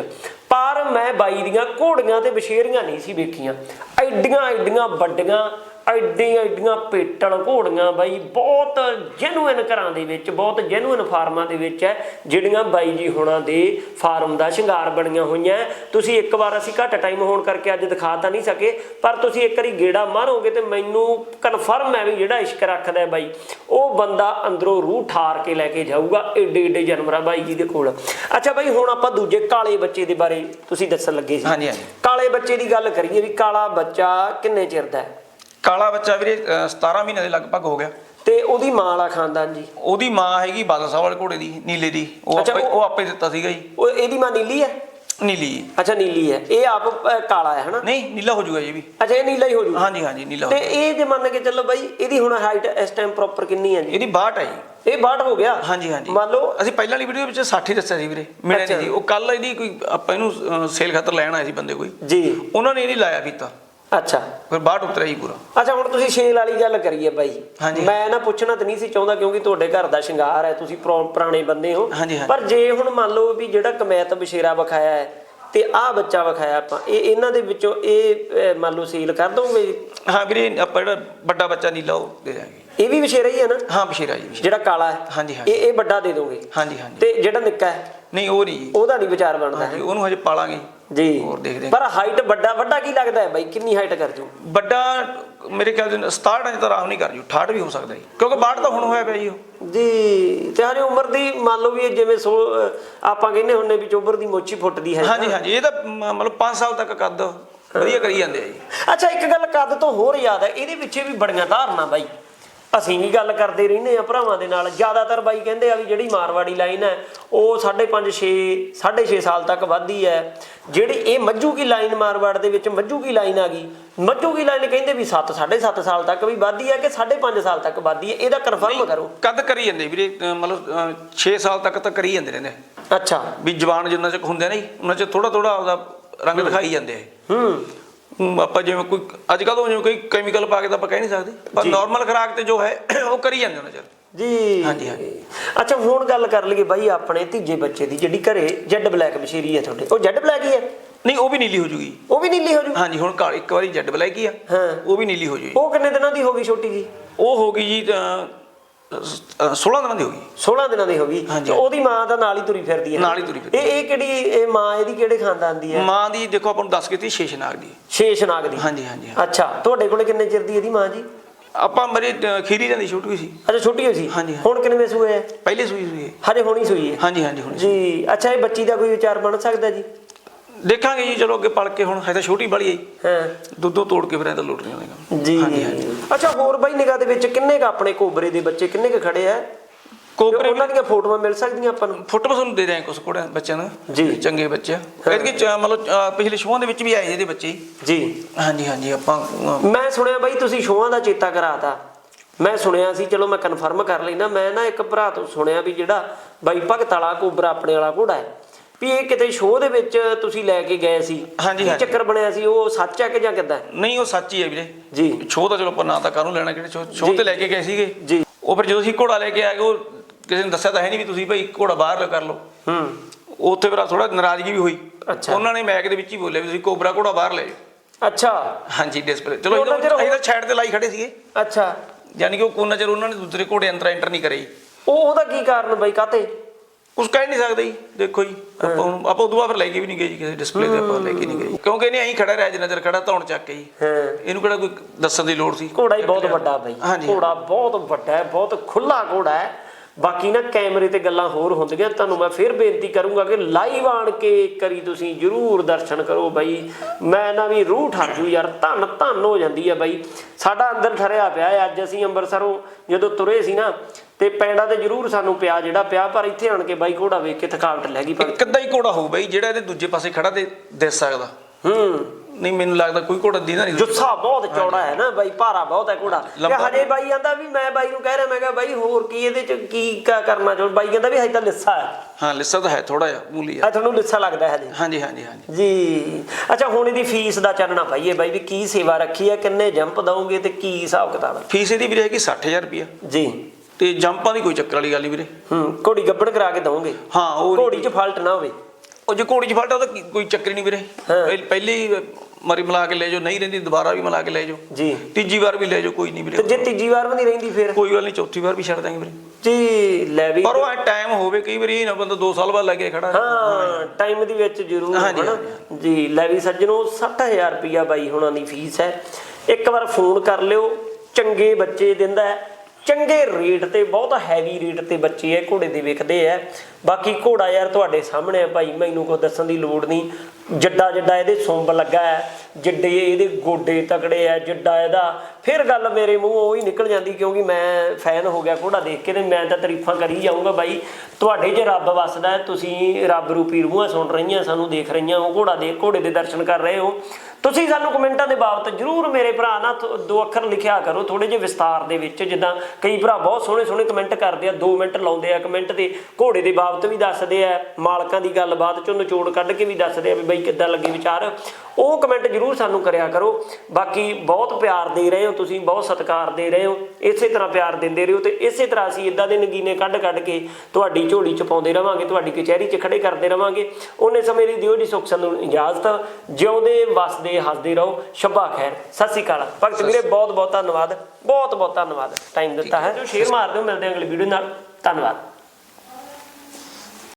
ਪਰ ਮੈਂ ਬਾਈ ਦੀਆਂ ਘੋੜੀਆਂ ਤੇ ਬਸ਼ੇਰੀਆਂ ਨਹੀਂ ਸੀ ਵੇਖੀਆਂ। ਐਡੀਆਂ ਐਡੀਆਂ ਵੱਡੀਆਂ, ਐਡੀਆਂ ਐਡੀਆਂ ਪੇਟਲ ਘੋੜੀਆਂ ਬਾਈ, ਬਹੁਤ ਜੈਨੂਇਨ ਘਰਾਂ ਦੇ ਵਿੱਚ, ਬਹੁਤ ਜੈਨੂਇਨ ਫਾਰਮਾਂ ਦੇ ਵਿੱਚ ਹੈ, ਜਿਹੜੀਆਂ ਬਾਈ ਜੀ ਹੋਣਾ ਦੇ ਫਾਰਮ ਦਾ ਸ਼ਿੰਗਾਰ ਬਣੀਆਂ ਹੋਈਆਂ। ਤੁਸੀਂ ਇੱਕ ਵਾਰ ਅਸੀਂ ਘੱਟ ਟਾਈਮ ਹੋਣ ਕਰਕੇ ਅੱਜ ਦਿਖਾ ਤਾਂ ਨਹੀਂ ਸਕੇ, ਪਰ ਤੁਸੀਂ ਇੱਕ ਵਾਰੀ ਗੇੜਾ ਮਾਰੋਗੇ ਤੇ ਮੈਨੂੰ ਕਨਫਰਮ ਹੈ ਵੀ ਜਿਹੜਾ ਇਸ਼ਕ ਰੱਖਦਾ ਹੈ ਬਾਈ, ਉਹ ਬੰਦਾ ਅੰਦਰੋਂ ਰੂਹ ਠਾਰ ਕੇ ਲੈ ਕੇ ਜਾਊਗਾ ਏਡੇ ਏਡੇ ਜਾਨਵਰਾਂ ਬਾਈ ਜੀ ਦੇ ਕੋਲ। ਅੱਛਾ ਬਾਈ, ਹੁਣ ਆਪਾਂ ਦੂਜੇ ਕਾਲੇ ਬੱਚੇ ਦੇ ਬਾਰੇ ਤੁਸੀਂ ਦੱਸਣ ਲੱਗੇ ਸੀ। ਹਾਂਜੀ, ਹਾਂਜੀ। ਕਾਲੇ ਬੱਚੇ ਦੀ ਗੱਲ ਕਰੀਏ ਵੀ ਕਾਲਾ ਬੱਚਾ ਕਿੰਨੇ ਚਿਰ ਦਾ ਹੈ? ਕਾਲਾ ਬੱਚਾ ਵੀਰੇ ਅ, 17 ਮਹੀਨੇ ਦੇ ਲਗਭਗ ਹੋ ਗਿਆ। ਤੇ ਉਹਦੀ ਮਾਂ ਵਾਲਾ ਖਾਨਦਾਨ ਜੀ? ਉਹਦੀ ਮਾਂ ਹੈਗੀ ਬਾਦਲ ਸਾਹਿਬ ਵਾਲੇ ਘੋੜੇ ਦੀ ਨੀਲੇ ਦੀ। ਉਹ ਅੱਛਾ, ਆਪੇ ਉਹ- ਉਹ ਆਪੇ ਦਿੱਤਾ ਸੀਗਾ ਜੀ। ਉਹ ਇਹਦੀ ਮਾਂ ਨੀਲੀ ਹੈ? ਨੀਲੀ। ਅੱਛਾ ਨੀਲੀ ਹੈ। ਇਹ ਆਪ ਅ, ਕਾਲਾ ਹੈ ਹਨਾ? ਨਹੀਂ ਨੀਲਾ ਹੋ ਜਾਊਗਾ ਜੀ ਵੀ। ਅੱਛਾ ਇਹ ਨੀਲਾ ਹੀ ਹੋ ਜੂ ਹਾਂਜੀ ਹਾਂਜੀ ਨੀਲਾ ਹੋ ਤੇ ਜਾਊਗਾ। ਇਹ ਜੇ ਮੰਨ ਕੇ ਚੱਲੋ ਬਾਈ ਇਹਦੀ ਹੁਣ ਹਾਈਟ ਇਸ ਟਾਈਮ ਪ੍ਰੋਪਰ ਕਿੰਨੀ ਹੈ ਜੀ? ਇਹਦੀ 62 ਹੈ ਜੀ। ਇਹ 62 ਹੋ ਗਿਆ? ਹਾਂਜੀ ਹਾਂਜੀ। ਮੰਨ ਲਓ ਅਸੀਂ ਪਹਿਲਾਂ ਵਾਲੀ ਵੀਡੀਓ ਵਿੱਚ 60 ਹੀ ਦੱਸਿਆ ਸੀ ਵੀਰੇ ਮਿਲਿਆ ਅੱਛਾ। ਨਹੀਂ ਜੀ। ਉਹ ਕੱਲ ਇਹਦੀ ਕੋਈ ਆਪਾਂ ਇਹਨੂੰ ਸੇਲ ਖਾਤਰ ਲੈਣ ਆਏ ਸੀ ਬੰਦੇ ਕੋਈ। ਜੀ। ਉਹਨਾਂ ਨੇ ਇਹ ਨਹੀਂ ਲਾਇਆ ਕੀਤਾ। ਅੱਛਾ। ਫਿਰ 62 ਉਤਰਿਆ ਜੀ ਪੂਰਾ। ਅੱਛਾ ਹੁਣ ਤੁਸੀਂ ਛੇਲ ਵਾਲੀ ਗੱਲ ਕਰੀਏ ਬਾਈ। ਮੈਂ ਨਾ ਪੁੱਛਣਾ ਤਾਂ ਨਹੀਂ ਸੀ ਚਾਹੁੰਦਾ ਕਿਉਂਕਿ ਤੁਹਾਡੇ ਘਰ ਦਾ ਸ਼ਿੰਗਾਰ ਹੈ ਤੁਸੀਂ ਪੁਰਾ- ਪੁਰਾਣੇ ਬੰਦੇ ਹੋ। ਪਰ ਜੇ ਹੁਣ ਮੰਨ ਲਓ ਵੀ ਜਿਹੜਾ ਕਮੈਤ ਬਸ਼ੇਰਾ ਵਿਖਾਇਆ ਹੈ ਤੇ ਆਹ ਬੱਚਾ ਵਿਖਾਇਆ ਆਪਾਂ ਇਹ ਇਹਨਾਂ ਦੇ ਵਿੱਚੋਂ ਇਹ ਮੰਨ ਲਓ ਸੀਲ ਕਰ ਦੋਗੇ? ਹਾਂ ਵੀਰੇ ਆਪਾਂ ਜਿਹੜਾ ਵੱਡਾ ਬੱਚਾ ਨੀਲਾ ਉਹ ਦੇ ਦਿਆਂਗੇ ਇਹ ਵੀ ਬਸ਼ੇਰਾ ਹੀ ਹੈ ਨਾ? ਹਾਂ ਬਸ਼ੀਰਾ ਜੀ। ਜਿਹੜਾ ਕਾਲਾ ਹੈ। ਹਾਂਜੀ, ਹਾਂਜੀ। ਇਹ ਇਹ ਵੱਡਾ ਦੇ ਦੋਗੇ। ਹਾਂਜੀ ਹਾਂਜੀ। ਤੇ ਜਿਹੜਾ ਨਿੱਕਾ ਹੈ? ਨਹੀਂ ਉਹ ਨਹੀਂ। ਜੀ ਉਹਦਾ ਨਹੀਂ ਵਿਚਾਰ ਬਣਦਾ ਹਾਂਜੀ ਉਹਨੂੰ ਹਜੇ ਪਾਲਾਂਗੇ। ਜੀ। ਹੋਰ ਦੇਖਦੇ ਹਾਂ। ਪਰ ਹਾਈਟ ਵੱਡਾ ਵੱਡਾ ਕੀ ਲੱਗਦਾ ਹੈ ਬਾਈ? ਕਿੰਨੀ ਹਾਈਟ ਕਰ ਜੂ? ਵੱਡਾ ਮੇਰੇ ਖਿਆਲ ਦੇ 67 ਇੰਚ ਤਾਂ ਆਰਾਮ ਨਹੀਂ ਕਰ ਜੂ। 68 ਵੀ ਹੋ ਸਕਦਾ ਜੀ। ਕਿਉਂਕਿ 62 ਤਾਂ ਹੁਣ ਹੋਇਆ ਪਿਆ ਜੀ ਉਹ। ਜੀ ਤੇ ਹਜੇ ਉਮਰ ਦੀ ਮੰਨ ਲਓ ਵੀ ਜਿਵੇਂ ਸੋ ਆਪਾਂ ਕਹਿੰਦੇ ਹੁੰਨੇ ਵੀ ਚੋਬਰ ਦੀ ਮੋਚੀ ਫੁੱਟਦੀ ਹੈ। ਹਾਂਜੀ ਹਾਂਜੀ। ਇਹ ਤਾਂ ਮਤਲਬ 5 ਸਾਲ ਤੱਕ ਕੱਦ ਵਧੀਆ ਕਰੀ ਜਾਂਦੇ ਆ ਜੀ। ਅੱਛਾ ਇੱਕ ਗੱਲ ਕੱਦ ਤੋਂ ਹੋਰ ਯਾਦ ਹੈ। ਇਹਦੇ ਪਿੱਛੇ ਵੀ ਬੜੀਆਂ ਧਾਰਨਾ ਬਾਈ। ਅਸੀਂ ਵੀ ਗੱਲ ਕਰਦੇ ਰਹਿੰਦੇ ਆ ਭਰਾਵਾਂ ਦੇ ਨਾਲ। ਜ਼ਿਆਦਾਤਰ ਬਾਈ ਕਹਿੰਦੇ ਆ ਵੀ ਜਿਹੜੀ ਮਾਰਵਾੜੀ ਲਾਈਨ ਹੈ ਉਹ 5.5 6 6.5 ਸਾਲ ਤੱਕ ਵੱਧਦੀ ਹੈ। ਜਿਹੜੀ ਇਹ ਮੱਝੂ ਕੀ ਲਾਈਨ ਮਾਰਵਾੜ ਦੇ ਵਿੱਚ ਮੱਝੂ ਕੀ ਲਾਈਨ ਆ ਗਈ? ਮੱਝੂ ਕੀ ਲਾਈਨ ਕਹਿੰਦੇ ਵੀ 7 7.5 ਸਾਲ ਤੱਕ ਵੀ ਵੱਧਦੀ ਹੈ ਕਿ 5.5 ਸਾਲ ਤੱਕ ਵੱਧਦੀ ਹੈ? ਇਹਦਾ ਕਨਫਰਮ ਕਰੋ। ਕੱਦ ਕਰੀ ਜਾਂਦੇ ਵੀਰੇ ਮਤਲਬ 6 ਸਾਲ ਤੱਕ ਤਾਂ ਕਰੀ ਜਾਂਦੇ ਰਹਿੰਦੇ। ਅੱਛਾ। ਵੀ ਜਵਾਨ ਜਿੰਨਾ ਚਿਰ ਹੁੰਦੇ ਆ ਨਾ ਜੀ ਉਹਨਾਂ ਚ ਥੋੜਾ ਥੋੜਾ ਆਪਦਾ ਰੰਗ ਦਿਖਾਈ ਜਾਂਦੇ ਹੂੰ, ਆਪਾਂ ਜਿਵੇਂ ਕੋਈ ਅੱਜ ਕੱਲ੍ਹ ਤਾਂ ਜਿਵੇਂ ਕੋਈ ਕੈਮੀਕਲ ਪਾ ਕੇ ਤਾਂ ਆਪਾਂ ਕਹਿ ਨਹੀਂ ਸਕਦੇ। ਪਰ। ਨਾਰਮਲ ਖੁਰਾਕ ਤੇ ਜੋ ਹੈ ਉਹ ਕਰੀ ਜਾਂਦੇ ਉਹਨਾਂ ਚਿਰ ਜੀ। ਹਾਂਜੀ, ਹਾਂਜੀ। ਅੱਛਾ ਹੁਣ ਗੱਲ ਕਰ ਲਈਏ ਬਾਈ ਆਪਣੇ ਤੀਜੇ ਬੱਚੇ ਦੀ ਜਿਹੜੀ ਘਰੇ ਜੈਡ ਬਲੈਕ ਬਸ਼ੀਰੀ ਹੈ ਤੁਹਾਡੇ। ਉਹ ਜੈਡ ਬਲੈਕ ਹੀ ਹੈ? ਨਹੀਂ ਉਹ ਵੀ ਨੀਲੀ ਹੋ ਜੂਗੀ। ਉਹ ਵੀ ਨੀਲੀ ਹੋ ਜੂ? ਹਾਂਜੀ ਹੁਣ ਕਾਲ ਇੱਕ ਵਾਰੀ ਜੈਡ ਬਲੈਕ ਹੀ ਆ। ਹਾਂ। ਉਹ ਵੀ ਨੀਲੀ ਹੋ ਜੂਗੀ। ਉਹ ਕਿੰਨੇ ਦਿਨਾਂ ਦੀ ਹੋ ਗਈ ਛੋਟੀ ਜੀ? ਉਹ ਹੋ ਗਈ ਜੀ 16 ਦਿਨਾਂ ਦੀ ਹੋ ਗਈ। 16 ਦਿਨਾਂ ਦੀ ਹੋ ਗਈ। ਤੇ ਉਹਦੀ ਮਾਂ ਤਾਂ ਨਾਲ ਹੀ ਤੁਰੀ ਫਿਰਦੀ ਹੈ। ਨਾਲ ਹੀ ਤੁਰੀ ਫਿਰਦੀ ਇਹ ਇਹ ਕਿਹੜੀ ਇਹ ਮਾਂ ਇਹਦੀ ਕਿਹੜੇ ਖਾਨਦਾਨ ਦੀ ਹੈ? ਮਾਂ ਦੀ ਦੇਖੋ ਆਪਾਂ ਨੂੰ ਦੱਸ ਕੀਤੀ ਸ਼ੇਸ਼ਨਾਗ ਦੀ। ਸ਼ੇਸ਼ਨਾਗ ਦੀ। ਹਾਂਜੀ ਹਾਂਜੀ। ਅੱਛਾ ਤੁਹਾਡੇ ਕੋਲੇ ਕਿੰਨੇ ਚਿਰ ਦੀ ਇਹਦੀ ਮਾਂ ਜੀ? ਆਪਾਂ ਮੇਰੇ ਖੀਰੀ ਜਾਂਦੀ ਛੋਟੀ ਹੋਈ ਸੀ। ਅੱਛਾ ਛੋਟੀ ਹੋਈ ਸੀ? ਹਾਂਜੀ। ਹੁਣ ਕਿੰਨੇ ਸੂਏ ਹੈ? ਪਹਿਲੇ ਸੂਈ ਸੂਈ। ਹਜੇ ਹੋਣੀ ਸੂਈ ਹੈ? ਹਾਂਜੀ ਹਾਂਜੀ ਹੁਣ ਜੀ ਅੱਛਾ ਇਹ ਬੱਚੀ ਦਾ ਕੋਈ ਵਿਚਾਰ ਬਣ ਸਕਦਾ ਜੀ? ਦੇਖਾਂਗੇ ਜੀ ਚਲੋ ਅੱਗੇ ਪੜ ਕੇ ਹੁਣ ਹੈ ਤਾਂ ਛੋਟੀ ਬੜੀ ਹੈ ਜੀ। ਹਾਂ। ਦੁੱਧੋਂ ਤੋੜ ਕੇ ਫਿਰ ਇਹਦਾ ਲੁੱਟ ਨਹੀਂ ਹੋਏਗਾ ਜੀ। ਹਾਂਜੀ ਹਾਂਜੀ। ਅੱਛਾ ਹੋਰ ਬਾਈ ਨਿਗਾਹ ਦੇ ਵਿੱਚ ਕਿੰਨੇ ਕ ਆਪਣੇ ਕੋਬਰੇ ਦੇ ਬੱਚੇ ਕਿੰਨੇ ਕ ਖੜੇ ਆ? ਕੋਬਰੇ ਉਹਨਾਂ ਦੀਆਂ ਫੋਟੋਆਂ ਮਿਲ ਸਕਦੀਆਂ ਆਪਾਂ ਨੂੰ? ਫੋਟੋ ਤੁਹਾਨੂੰ ਦੇ ਦਿਆਂ ਕੁਝ ਕੋੜਾ ਬੱਚਿਆਂ ਨੂੰ। ਜੀ। ਚੰਗੇ ਬੱਚੇ ਇਹਦੇ ਚ ਮਤਲਬ ਪਿਛਲੇ ਸ਼ੋਆਂ ਦੇ ਵਿੱਚ ਵੀ ਆਏ ਇਹਦੇ ਬੱਚੇ। ਜੀ। ਹਾਂਜੀ ਹਾਂਜੀ ਆਪਾਂ ਮੈਂ ਸੁਣਿਆ ਬਾਈ ਤੁਸੀਂ ਸ਼ੋਆਂ ਦਾ ਚੇਤਾ ਕਰਾਤਾ। ਮੈਂ ਸੁਣਿਆ ਸੀ ਚਲੋ ਮੈਂ ਕਨਫਰਮ ਕਰ ਲੈਣਾ ਮੈਂ ਨਾ ਇੱਕ ਭਰਾ ਤੋਂ ਸੁਣਿਆ ਵੀ ਜਿਹੜਾ ਬਾਈ ਭਗਤ ਵਾਲਾ ਕੋਬਰਾ ਆਪਣੇ ਵਾਲਾ ਘੋੜਾ ਹੈ। ਵੀ ਇਹ ਕਿਤੇ ਸ਼ੋਅ ਦੇ ਵਿੱਚ ਤੁਸੀਂ ਲੈ ਕੇ ਗਏ ਸੀ? ਹਾਂਜੀ, ਹਾਂਜੀ। ਚੱਕਰ ਬਣਿਆ ਸੀ? ਉਹ ਸੱਚ ਹੈ ਕਿ ਜਾਂ ਕਿੱਦਾਂ? ਨਹੀਂ ਉਹ ਸੱਚ ਹੀ ਹੈ ਵੀਰੇ। ਜੀ। ਸ਼ੋਅ ਤਾਂ ਚਲੋ ਨਾਂ ਤਾਂ ਕਾਹਨੂੰ ਲੈਣਾ ਕਿਹੜੇ ਸ਼ੋਅ। ਤੇ ਲੈ ਕੇ ਗਏ ਸੀਗੇ। ਜੀ। ਉਹ ਫਿਰ ਜਦੋਂ ਅਸੀਂ ਘੋੜਾ ਲੈ ਕੇ ਆ ਗਏ ਉਹ ਕਿਸੇ ਨੇ ਦੱਸਿਆ ਤਾਂ ਹੈ ਨਹੀਂ ਵੀ ਤੁਸੀਂ ਭਾਈ ਘੋੜਾ ਬਾਹਰ ਕਰ ਲਓ। ਹੂੰ। ਉੱਥੇ ਫਿਰ ਥੋੜਾ ਨਾਰਾਜ਼ਗੀ ਵੀ ਹੋਈ। ਅੱਛਾ। ਉਹਨਾਂ ਨੇ ਮੈਕ ਦੇ ਵਿੱਚ ਹੀ ਬੋਲਿਆ ਵੀ ਤੁਸੀਂ ਕੋਬਰਾ ਘੋੜਾ ਬਾਹਰ ਲੈ ਜਾਓ। ਅੱਛਾ। ਹਾਂਜੀ ਡਿਸਪਲੇ ਚਲੋ ਚਿਰ ਇਹਦਾ ਸਾਈਡ ਤੇ ਲਾਈ ਖੜੇ ਸੀਗੇ। ਅੱਛਾ। ਯਾਨੀ ਕਿ ਉਹ ਕੋਨਾ ਚਿਰ ਉਹਨਾਂ ਨੇ ਦੂਸਰੇ ਘੋੜੇ ਅੰਦਰ ਐਂਟਰ ਨਹੀਂ ਕਰੇ। ਉਹ ਉਹਦਾ ਕੀ ਕਾਰਨ ਬਾਈ ਕਾਤੇ ਕੁਛ ਕਹਿ ਨਹੀਂ ਸਕਦੇ ਜੀ। ਦੇਖੋ ਜੀ ਆਪਾਂ ਹੁਣ- ਆਪਾਂ ਉਦੋਂ ਬਾਅਦ ਫਿਰ ਲੈ ਕੇ ਵੀ ਨਹੀਂ ਗਏ ਜੀ ਕਿਸੇ ਡਿਸਪਲੇ ਤੇ ਆਪਾਂ ਲੈ ਕੇ ਨਹੀਂ ਗਏ ਕਿਉਂਕਿ ਇਹਨੇ ਐਂ ਖੜਾ ਰਿਹਾ ਜਿੰਨਾ ਚਿਰ ਖੜਾ ਧੌਣ ਚੱਕ ਕੇ ਜੀ। ਹਾਂ। ਇਹਨੂੰ ਕਿਹੜਾ ਕੋਈ ਦੱਸਣ ਦੀ ਲੋੜ ਸੀ? ਘੋੜਾ ਹੀ ਬਹੁਤ ਵੱਡਾ ਬਾਈ। ਹਾਂਜੀ। ਘੋੜਾ ਬਹੁਤ ਵੱਡਾ ਹੈ ਬਹੁਤ ਖੁੱਲਾ ਘੋੜਾ ਹੈ। ਬਾਕੀ ਨਾ ਕੈਮਰੇ ਤੇ ਗੱਲਾਂ ਹੋਰ ਹੁੰਦੀਆਂ ਤੁਹਾਨੂੰ ਮੈਂ ਫਿਰ ਬੇਨਤੀ ਕਰੂੰਗਾ ਕਿ ਲਾਈਵ ਆਣ ਕੇ ਇੱਕ ਵਾਰੀ ਤੁਸੀਂ ਜਰੂਰ ਦਰਸ਼ਨ ਕਰੋ ਬਾਈ। ਮੈਂ ਨਾ ਵੀ ਰੂਹ ਠਰ ਜੂ ਯਾਰ ਧੰਨ ਧੰਨ ਹੋ ਜਾਂਦੀ ਹੈ ਬਾਈ। ਸਾਡਾ ਅੰਦਰ ਠਰਿਆ ਪਿਆ ਹੈ ਅੱਜ ਅਸੀਂ ਅੰਮ੍ਰਿਤਸਰੋਂ ਜਦੋਂ ਤੁਰੇ ਸੀ ਨਾ ਤੇ ਪੈਂਡਾ ਤੇ ਜਰੂਰ ਸਾਨੂੰ ਪਿਆ ਜਿਹੜਾ ਪਿਆ ਪਰ ਇੱਥੇ ਆਣ ਕੇ ਬਾਈ ਘੋੜਾ ਵੇਖ ਕੇ ਥਕਾਵਟ ਲੈ ਗਈ ਪਰ ਇੱਕ ਅੱਧਾ ਹੀ ਘੋੜਾ ਹੋਊ ਬਈ ਜਿਹੜਾ ਇਹਦੇ ਦੂਜੇ ਪਾਸੇ ਖੜਾ ਤੇ ਦਿਸ ਸਕਦਾ। ਹੂੰ। ਨਹੀਂ ਮੈਨੂੰ ਲੱਗਦਾ ਕੋਈ ਘੋੜਾ ਦੀਦਾ ਨਹੀਂ। ਜੁੱਸਾ ਬਹੁਤ ਚੌੜਾ ਹੈ ਨਾ ਬਾਈ ਭਾਰਾ ਬਹੁਤ ਹੈ ਘੋੜਾ। ਤੇ ਹਜੇ ਬਾਈ ਕਹਿੰਦਾ ਵੀ ਮੈਂ ਬਾਈ ਨੂੰ ਕਹਿ ਰਿਹਾ ਮੈਂ ਕਿਹਾ ਬਾਈ ਹੋਰ ਕੀ ਇਹਦੇ ਚ ਕੀ ਕ- ਕਰਨਾ ਚਾਹੁੰਦਾ ਬਾਈ ਕਹਿੰਦਾ ਵੀ ਹਜੇ ਤਾਂ ਲਿੱਸਾ ਹੈ। ਹਾਂ ਲਿਸਾ ਤਾਂ ਹੈ ਥੋੜਾ ਜਿਹਾ ਮੂਲੀ ਆ ਤੁਹਾਨੂੰ ਲਿੱਸਾ ਲੱਗਦਾ ਹੈ ਹਜੇ? ਹਾਂਜੀ ਹਾਂਜੀ ਹਾਂਜੀ। ਜੀ। ਅੱਛਾ ਹੁਣ ਇਹਦੀ ਫੀਸ ਦਾ ਚਾਨਣਾ ਪਾਈਏ ਬਾਈ ਵੀ ਕੀ ਸੇਵਾ ਰੱਖੀ ਹੈ ਕਿੰਨੇ ਜੰਪ ਦਵੋਗੇ ਤੇ ਕੀ ਹਿਸਾਬ ਕਿਤਾਬ ਹੈ? ਫੀਸ ਇਹਦੀ ਵੀਰੇ ਹੈਗੀ 60000 ਰੁਪਿਆ ਜੀ। ਤੇ ਜੰਪਾਂ ਦੀ ਕੋਈ ਚੱਕਰ ਵਾਲੀ ਗੱਲ ਨਹੀਂ ਵੀਰੇ। ਹੂੰ ਘੋੜੀ ਗੱਬੜ ਕਰਾ ਕੇ ਦਵੋਗੇ। ਹਾਂ ਉਹ ਘੋੜੀ 'ਚ ਫਾਲਟ ਨਾ ਹੋਵੇ। ਉਹ ਜੇ ਘੋੜੀ 'ਚ ਫਾਲਟ ਆ ਉਹਦਾ ਕੋਈ ਚੱਕਰ ਨਹੀਂ ਵੀਰੇ। ਪਹਿਲੀ ਮਰੀ ਮਿਲਾ ਕੇ ਲੈ ਜਾਓ ਨਹੀਂ ਰਹਿੰਦੀ ਦੁਬਾਰਾ ਵੀ ਮਿਲਾ ਕੇ ਲੈ ਜਾਓ। ਜੀ। ਤੀਜੀ ਵਾਰ ਵੀ ਲੈ ਜਾਓ ਕੋਈ ਨਹੀਂ ਤੇ ਵੀਰੇ ਜੇ ਤੀਜੀ ਵਾਰ ਵੀ ਨਹੀਂ ਰਹਿੰਦੀ ਫਿਰ? ਕੋਈ ਗੱਲ ਨਹੀਂ ਚੌਥੀ ਵਾਰ ਵੀ ਛੱਡ ਦਾਂਗੇ ਵੀਰੇ। ਜੀ ਲੈ ਵੀ ਪਰ ਉਹ ਟਾਈਮ ਹੋਵੇ ਕਈ ਵਾਰੀ ਨਾ ਬੰਦਾ 2 ਸਾਲ ਬਾਅਦ ਲੈ ਕੇ ਖੜਾ। ਹਾਂ ਟਾਈਮ ਦੀ ਵਿੱਚ ਜ਼ਰੂਰ ਹਨਾ? ਜੀ। ਲੈ ਵੀ ਸੱਜਣੋ 60000 ਰੁਪਿਆ ਬਾਈ ਹੁਣਾਂ ਦੀ ਫੀਸ ਹੈ। ਇੱਕ ਵਾਰ ਫੋਨ ਕਰ ਲਿਓ ਚੰਗੇ ਬੱਚੇ ਦਿੰਦਾ ਹੈ। ਚੰਗੇ ਰੇਟ ਤੇ, ਬਹੁਤ ਹੈਵੀ ਰੇਟ ਤੇ ਬੱਚੇ ਐ ਘੋੜੇ ਦੇ ਵਿਕਦੇ ਐ ਬਾਕੀ ਘੋੜਾ ਯਾਰ ਤੁਹਾਡੇ ਸਾਹਮਣੇ ਆ ਭਾਈ, ਮੈਨੂੰ ਕੋਈ ਦੱਸਣ ਦੀ ਲੋੜ ਨਹੀਂ। ਜਿੱਡਾ ਜਿੱਡਾ ਇਹਦੇ ਸੁੰਬ ਲੱਗਾ ਹੈ, ਜਿੱਡੇ ਇਹਦੇ ਗੋਡੇ ਤਕੜੇ ਐ ਜਿੱਡਾ ਇਹਦਾ। ਫਿਰ ਗੱਲ ਮੇਰੇ ਮੂੰਹ ਉਹ ਹੀ ਨਿਕਲ ਜਾਂਦੀ, ਕਿਉਂਕਿ ਮੈਂ ਫੈਨ ਹੋ ਗਿਆ ਘੋੜਾ ਦੇਖ ਕੇ ਤੇ ਮੈਂ ਤਾਂ ਤਾਰੀਫਾਂ ਕਰੀ ਜਾਊਂਗਾ ਬਾਈ। ਤੁਹਾਡੇ ਜੇ ਰੱਬ ਵਸਦਾ ਤੁਸੀਂ ਰੱਬ ਰੂਪੀ ਰੂਹਾਂ ਸੁਣ ਰਹੀਆਂ, ਸਾਨੂੰ ਦੇਖ ਰਹੀਆਂ ਹੋ ਘੋੜਾ ਦੇ ਘੋੜੇ ਦੇ ਦਰਸ਼ਨ ਕਰ ਰਹੇ ਹੋ। ਤੁਸੀਂ ਸਾਨੂੰ ਕਮੈਂਟਾਂ ਦੇ ਬਾਬਤ ਜਰੂਰ ਮੇਰੇ ਭਰਾ ਨਾ ਥੋ- ਦੋ ਅੱਖਰ ਲਿਖਿਆ ਕਰੋ ਥੋੜੇ ਜਿਹੇ ਵਿਸਤਾਰ ਦੇ ਵਿੱਚ, ਜਿੱਦਾਂ ਕਈ ਭਰਾ ਬਹੁਤ ਸੋਹਣੇ ਸੋਹਣੇ ਕਮੈਂਟ ਕਰਦੇ ਆ 2 ਮਿੰਟ ਲਾਉਂਦੇ ਆ ਕਮੈਂਟ ਤੇ, ਘੋੜੇ ਦੇ ਬਾਬਤ ਵੀ ਦੱਸਦੇ ਆ, ਮਾਲਕਾਂ ਦੀ ਗੱਲਬਾਤ ਚੋਂ ਨਿਚੋੜ ਕੱਢ ਕੇ ਵੀ ਦੱਸਦੇ ਆ ਵੀ ਬਈ ਕਿੱਦਾਂ ਲੱਗੀ ਵਿਚਾਰ। ਉਹ ਕਮੈਂਟ ਜਰੂਰ ਸਾਨੂੰ ਕਰਿਆ ਕਰੋ। ਬਾਕੀ ਬਹੁਤ ਪਿਆਰ ਦੇ ਰਹੇ ਹੋ ਤੁਸੀਂ, ਬਹੁਤ ਸਤਿਕਾਰ ਦੇ ਰਹੇ ਹੋ, ਇਸੇ ਤਰ੍ਹਾਂ ਪਿਆਰ ਦਿੰਦੇ ਰਹੋ ਤੇ ਇਸੇ ਤਰ੍ਹਾਂ ਅਸੀਂ ਇਦਾਂ ਦੇ ਨਗੀਨੇ ਕੱਢ ਕੱਢ ਕੇ ਤੁਹਾਡੀ ਝੋਲੀ ਚ ਪਾਉਂਦੇ ਰਵਾਂਗੇ, ਤੁਹਾਡੀ ਕਚਹਿਰੀ 'ਚ ਖੜੇ ਕਰਦੇ ਰਵਾਂਗੇ। ਉਹਨੇ ਸਮੇਂ ਦੀ ਦਿਓ ਜੀ ਸੁਖ ਸਾਨੂੰ ਇਜਾਜ਼ਤ, ਜਿਉਂਦੇ, ਵਸਦੇ ਹੱਸਦੇ ਰਹੋ ਸ਼ੱਬਾ ਖੈਰ। ਸਤਿ ਸ਼੍ਰੀ ਅਕਾਲ। ਭਗਤ ਵੀਰੇ ਬਹੁਤ ਬਹੁਤ ਧੰਨਵਾਦ। ਬਹੁਤ ਬਹੁਤ ਧੰਨਵਾਦ। ਟਾਈਮ ਦਿੱਤਾ ਹੈ। ਜੋ ਸ਼ੇਅਰ ਮਾਰ ਦਿਓ ਮਿਲਦੇ ਹਾਂ ਅਗਲੀ ਵੀਡੀਓ ਨਾਲ। ਧੰਨਵਾਦ।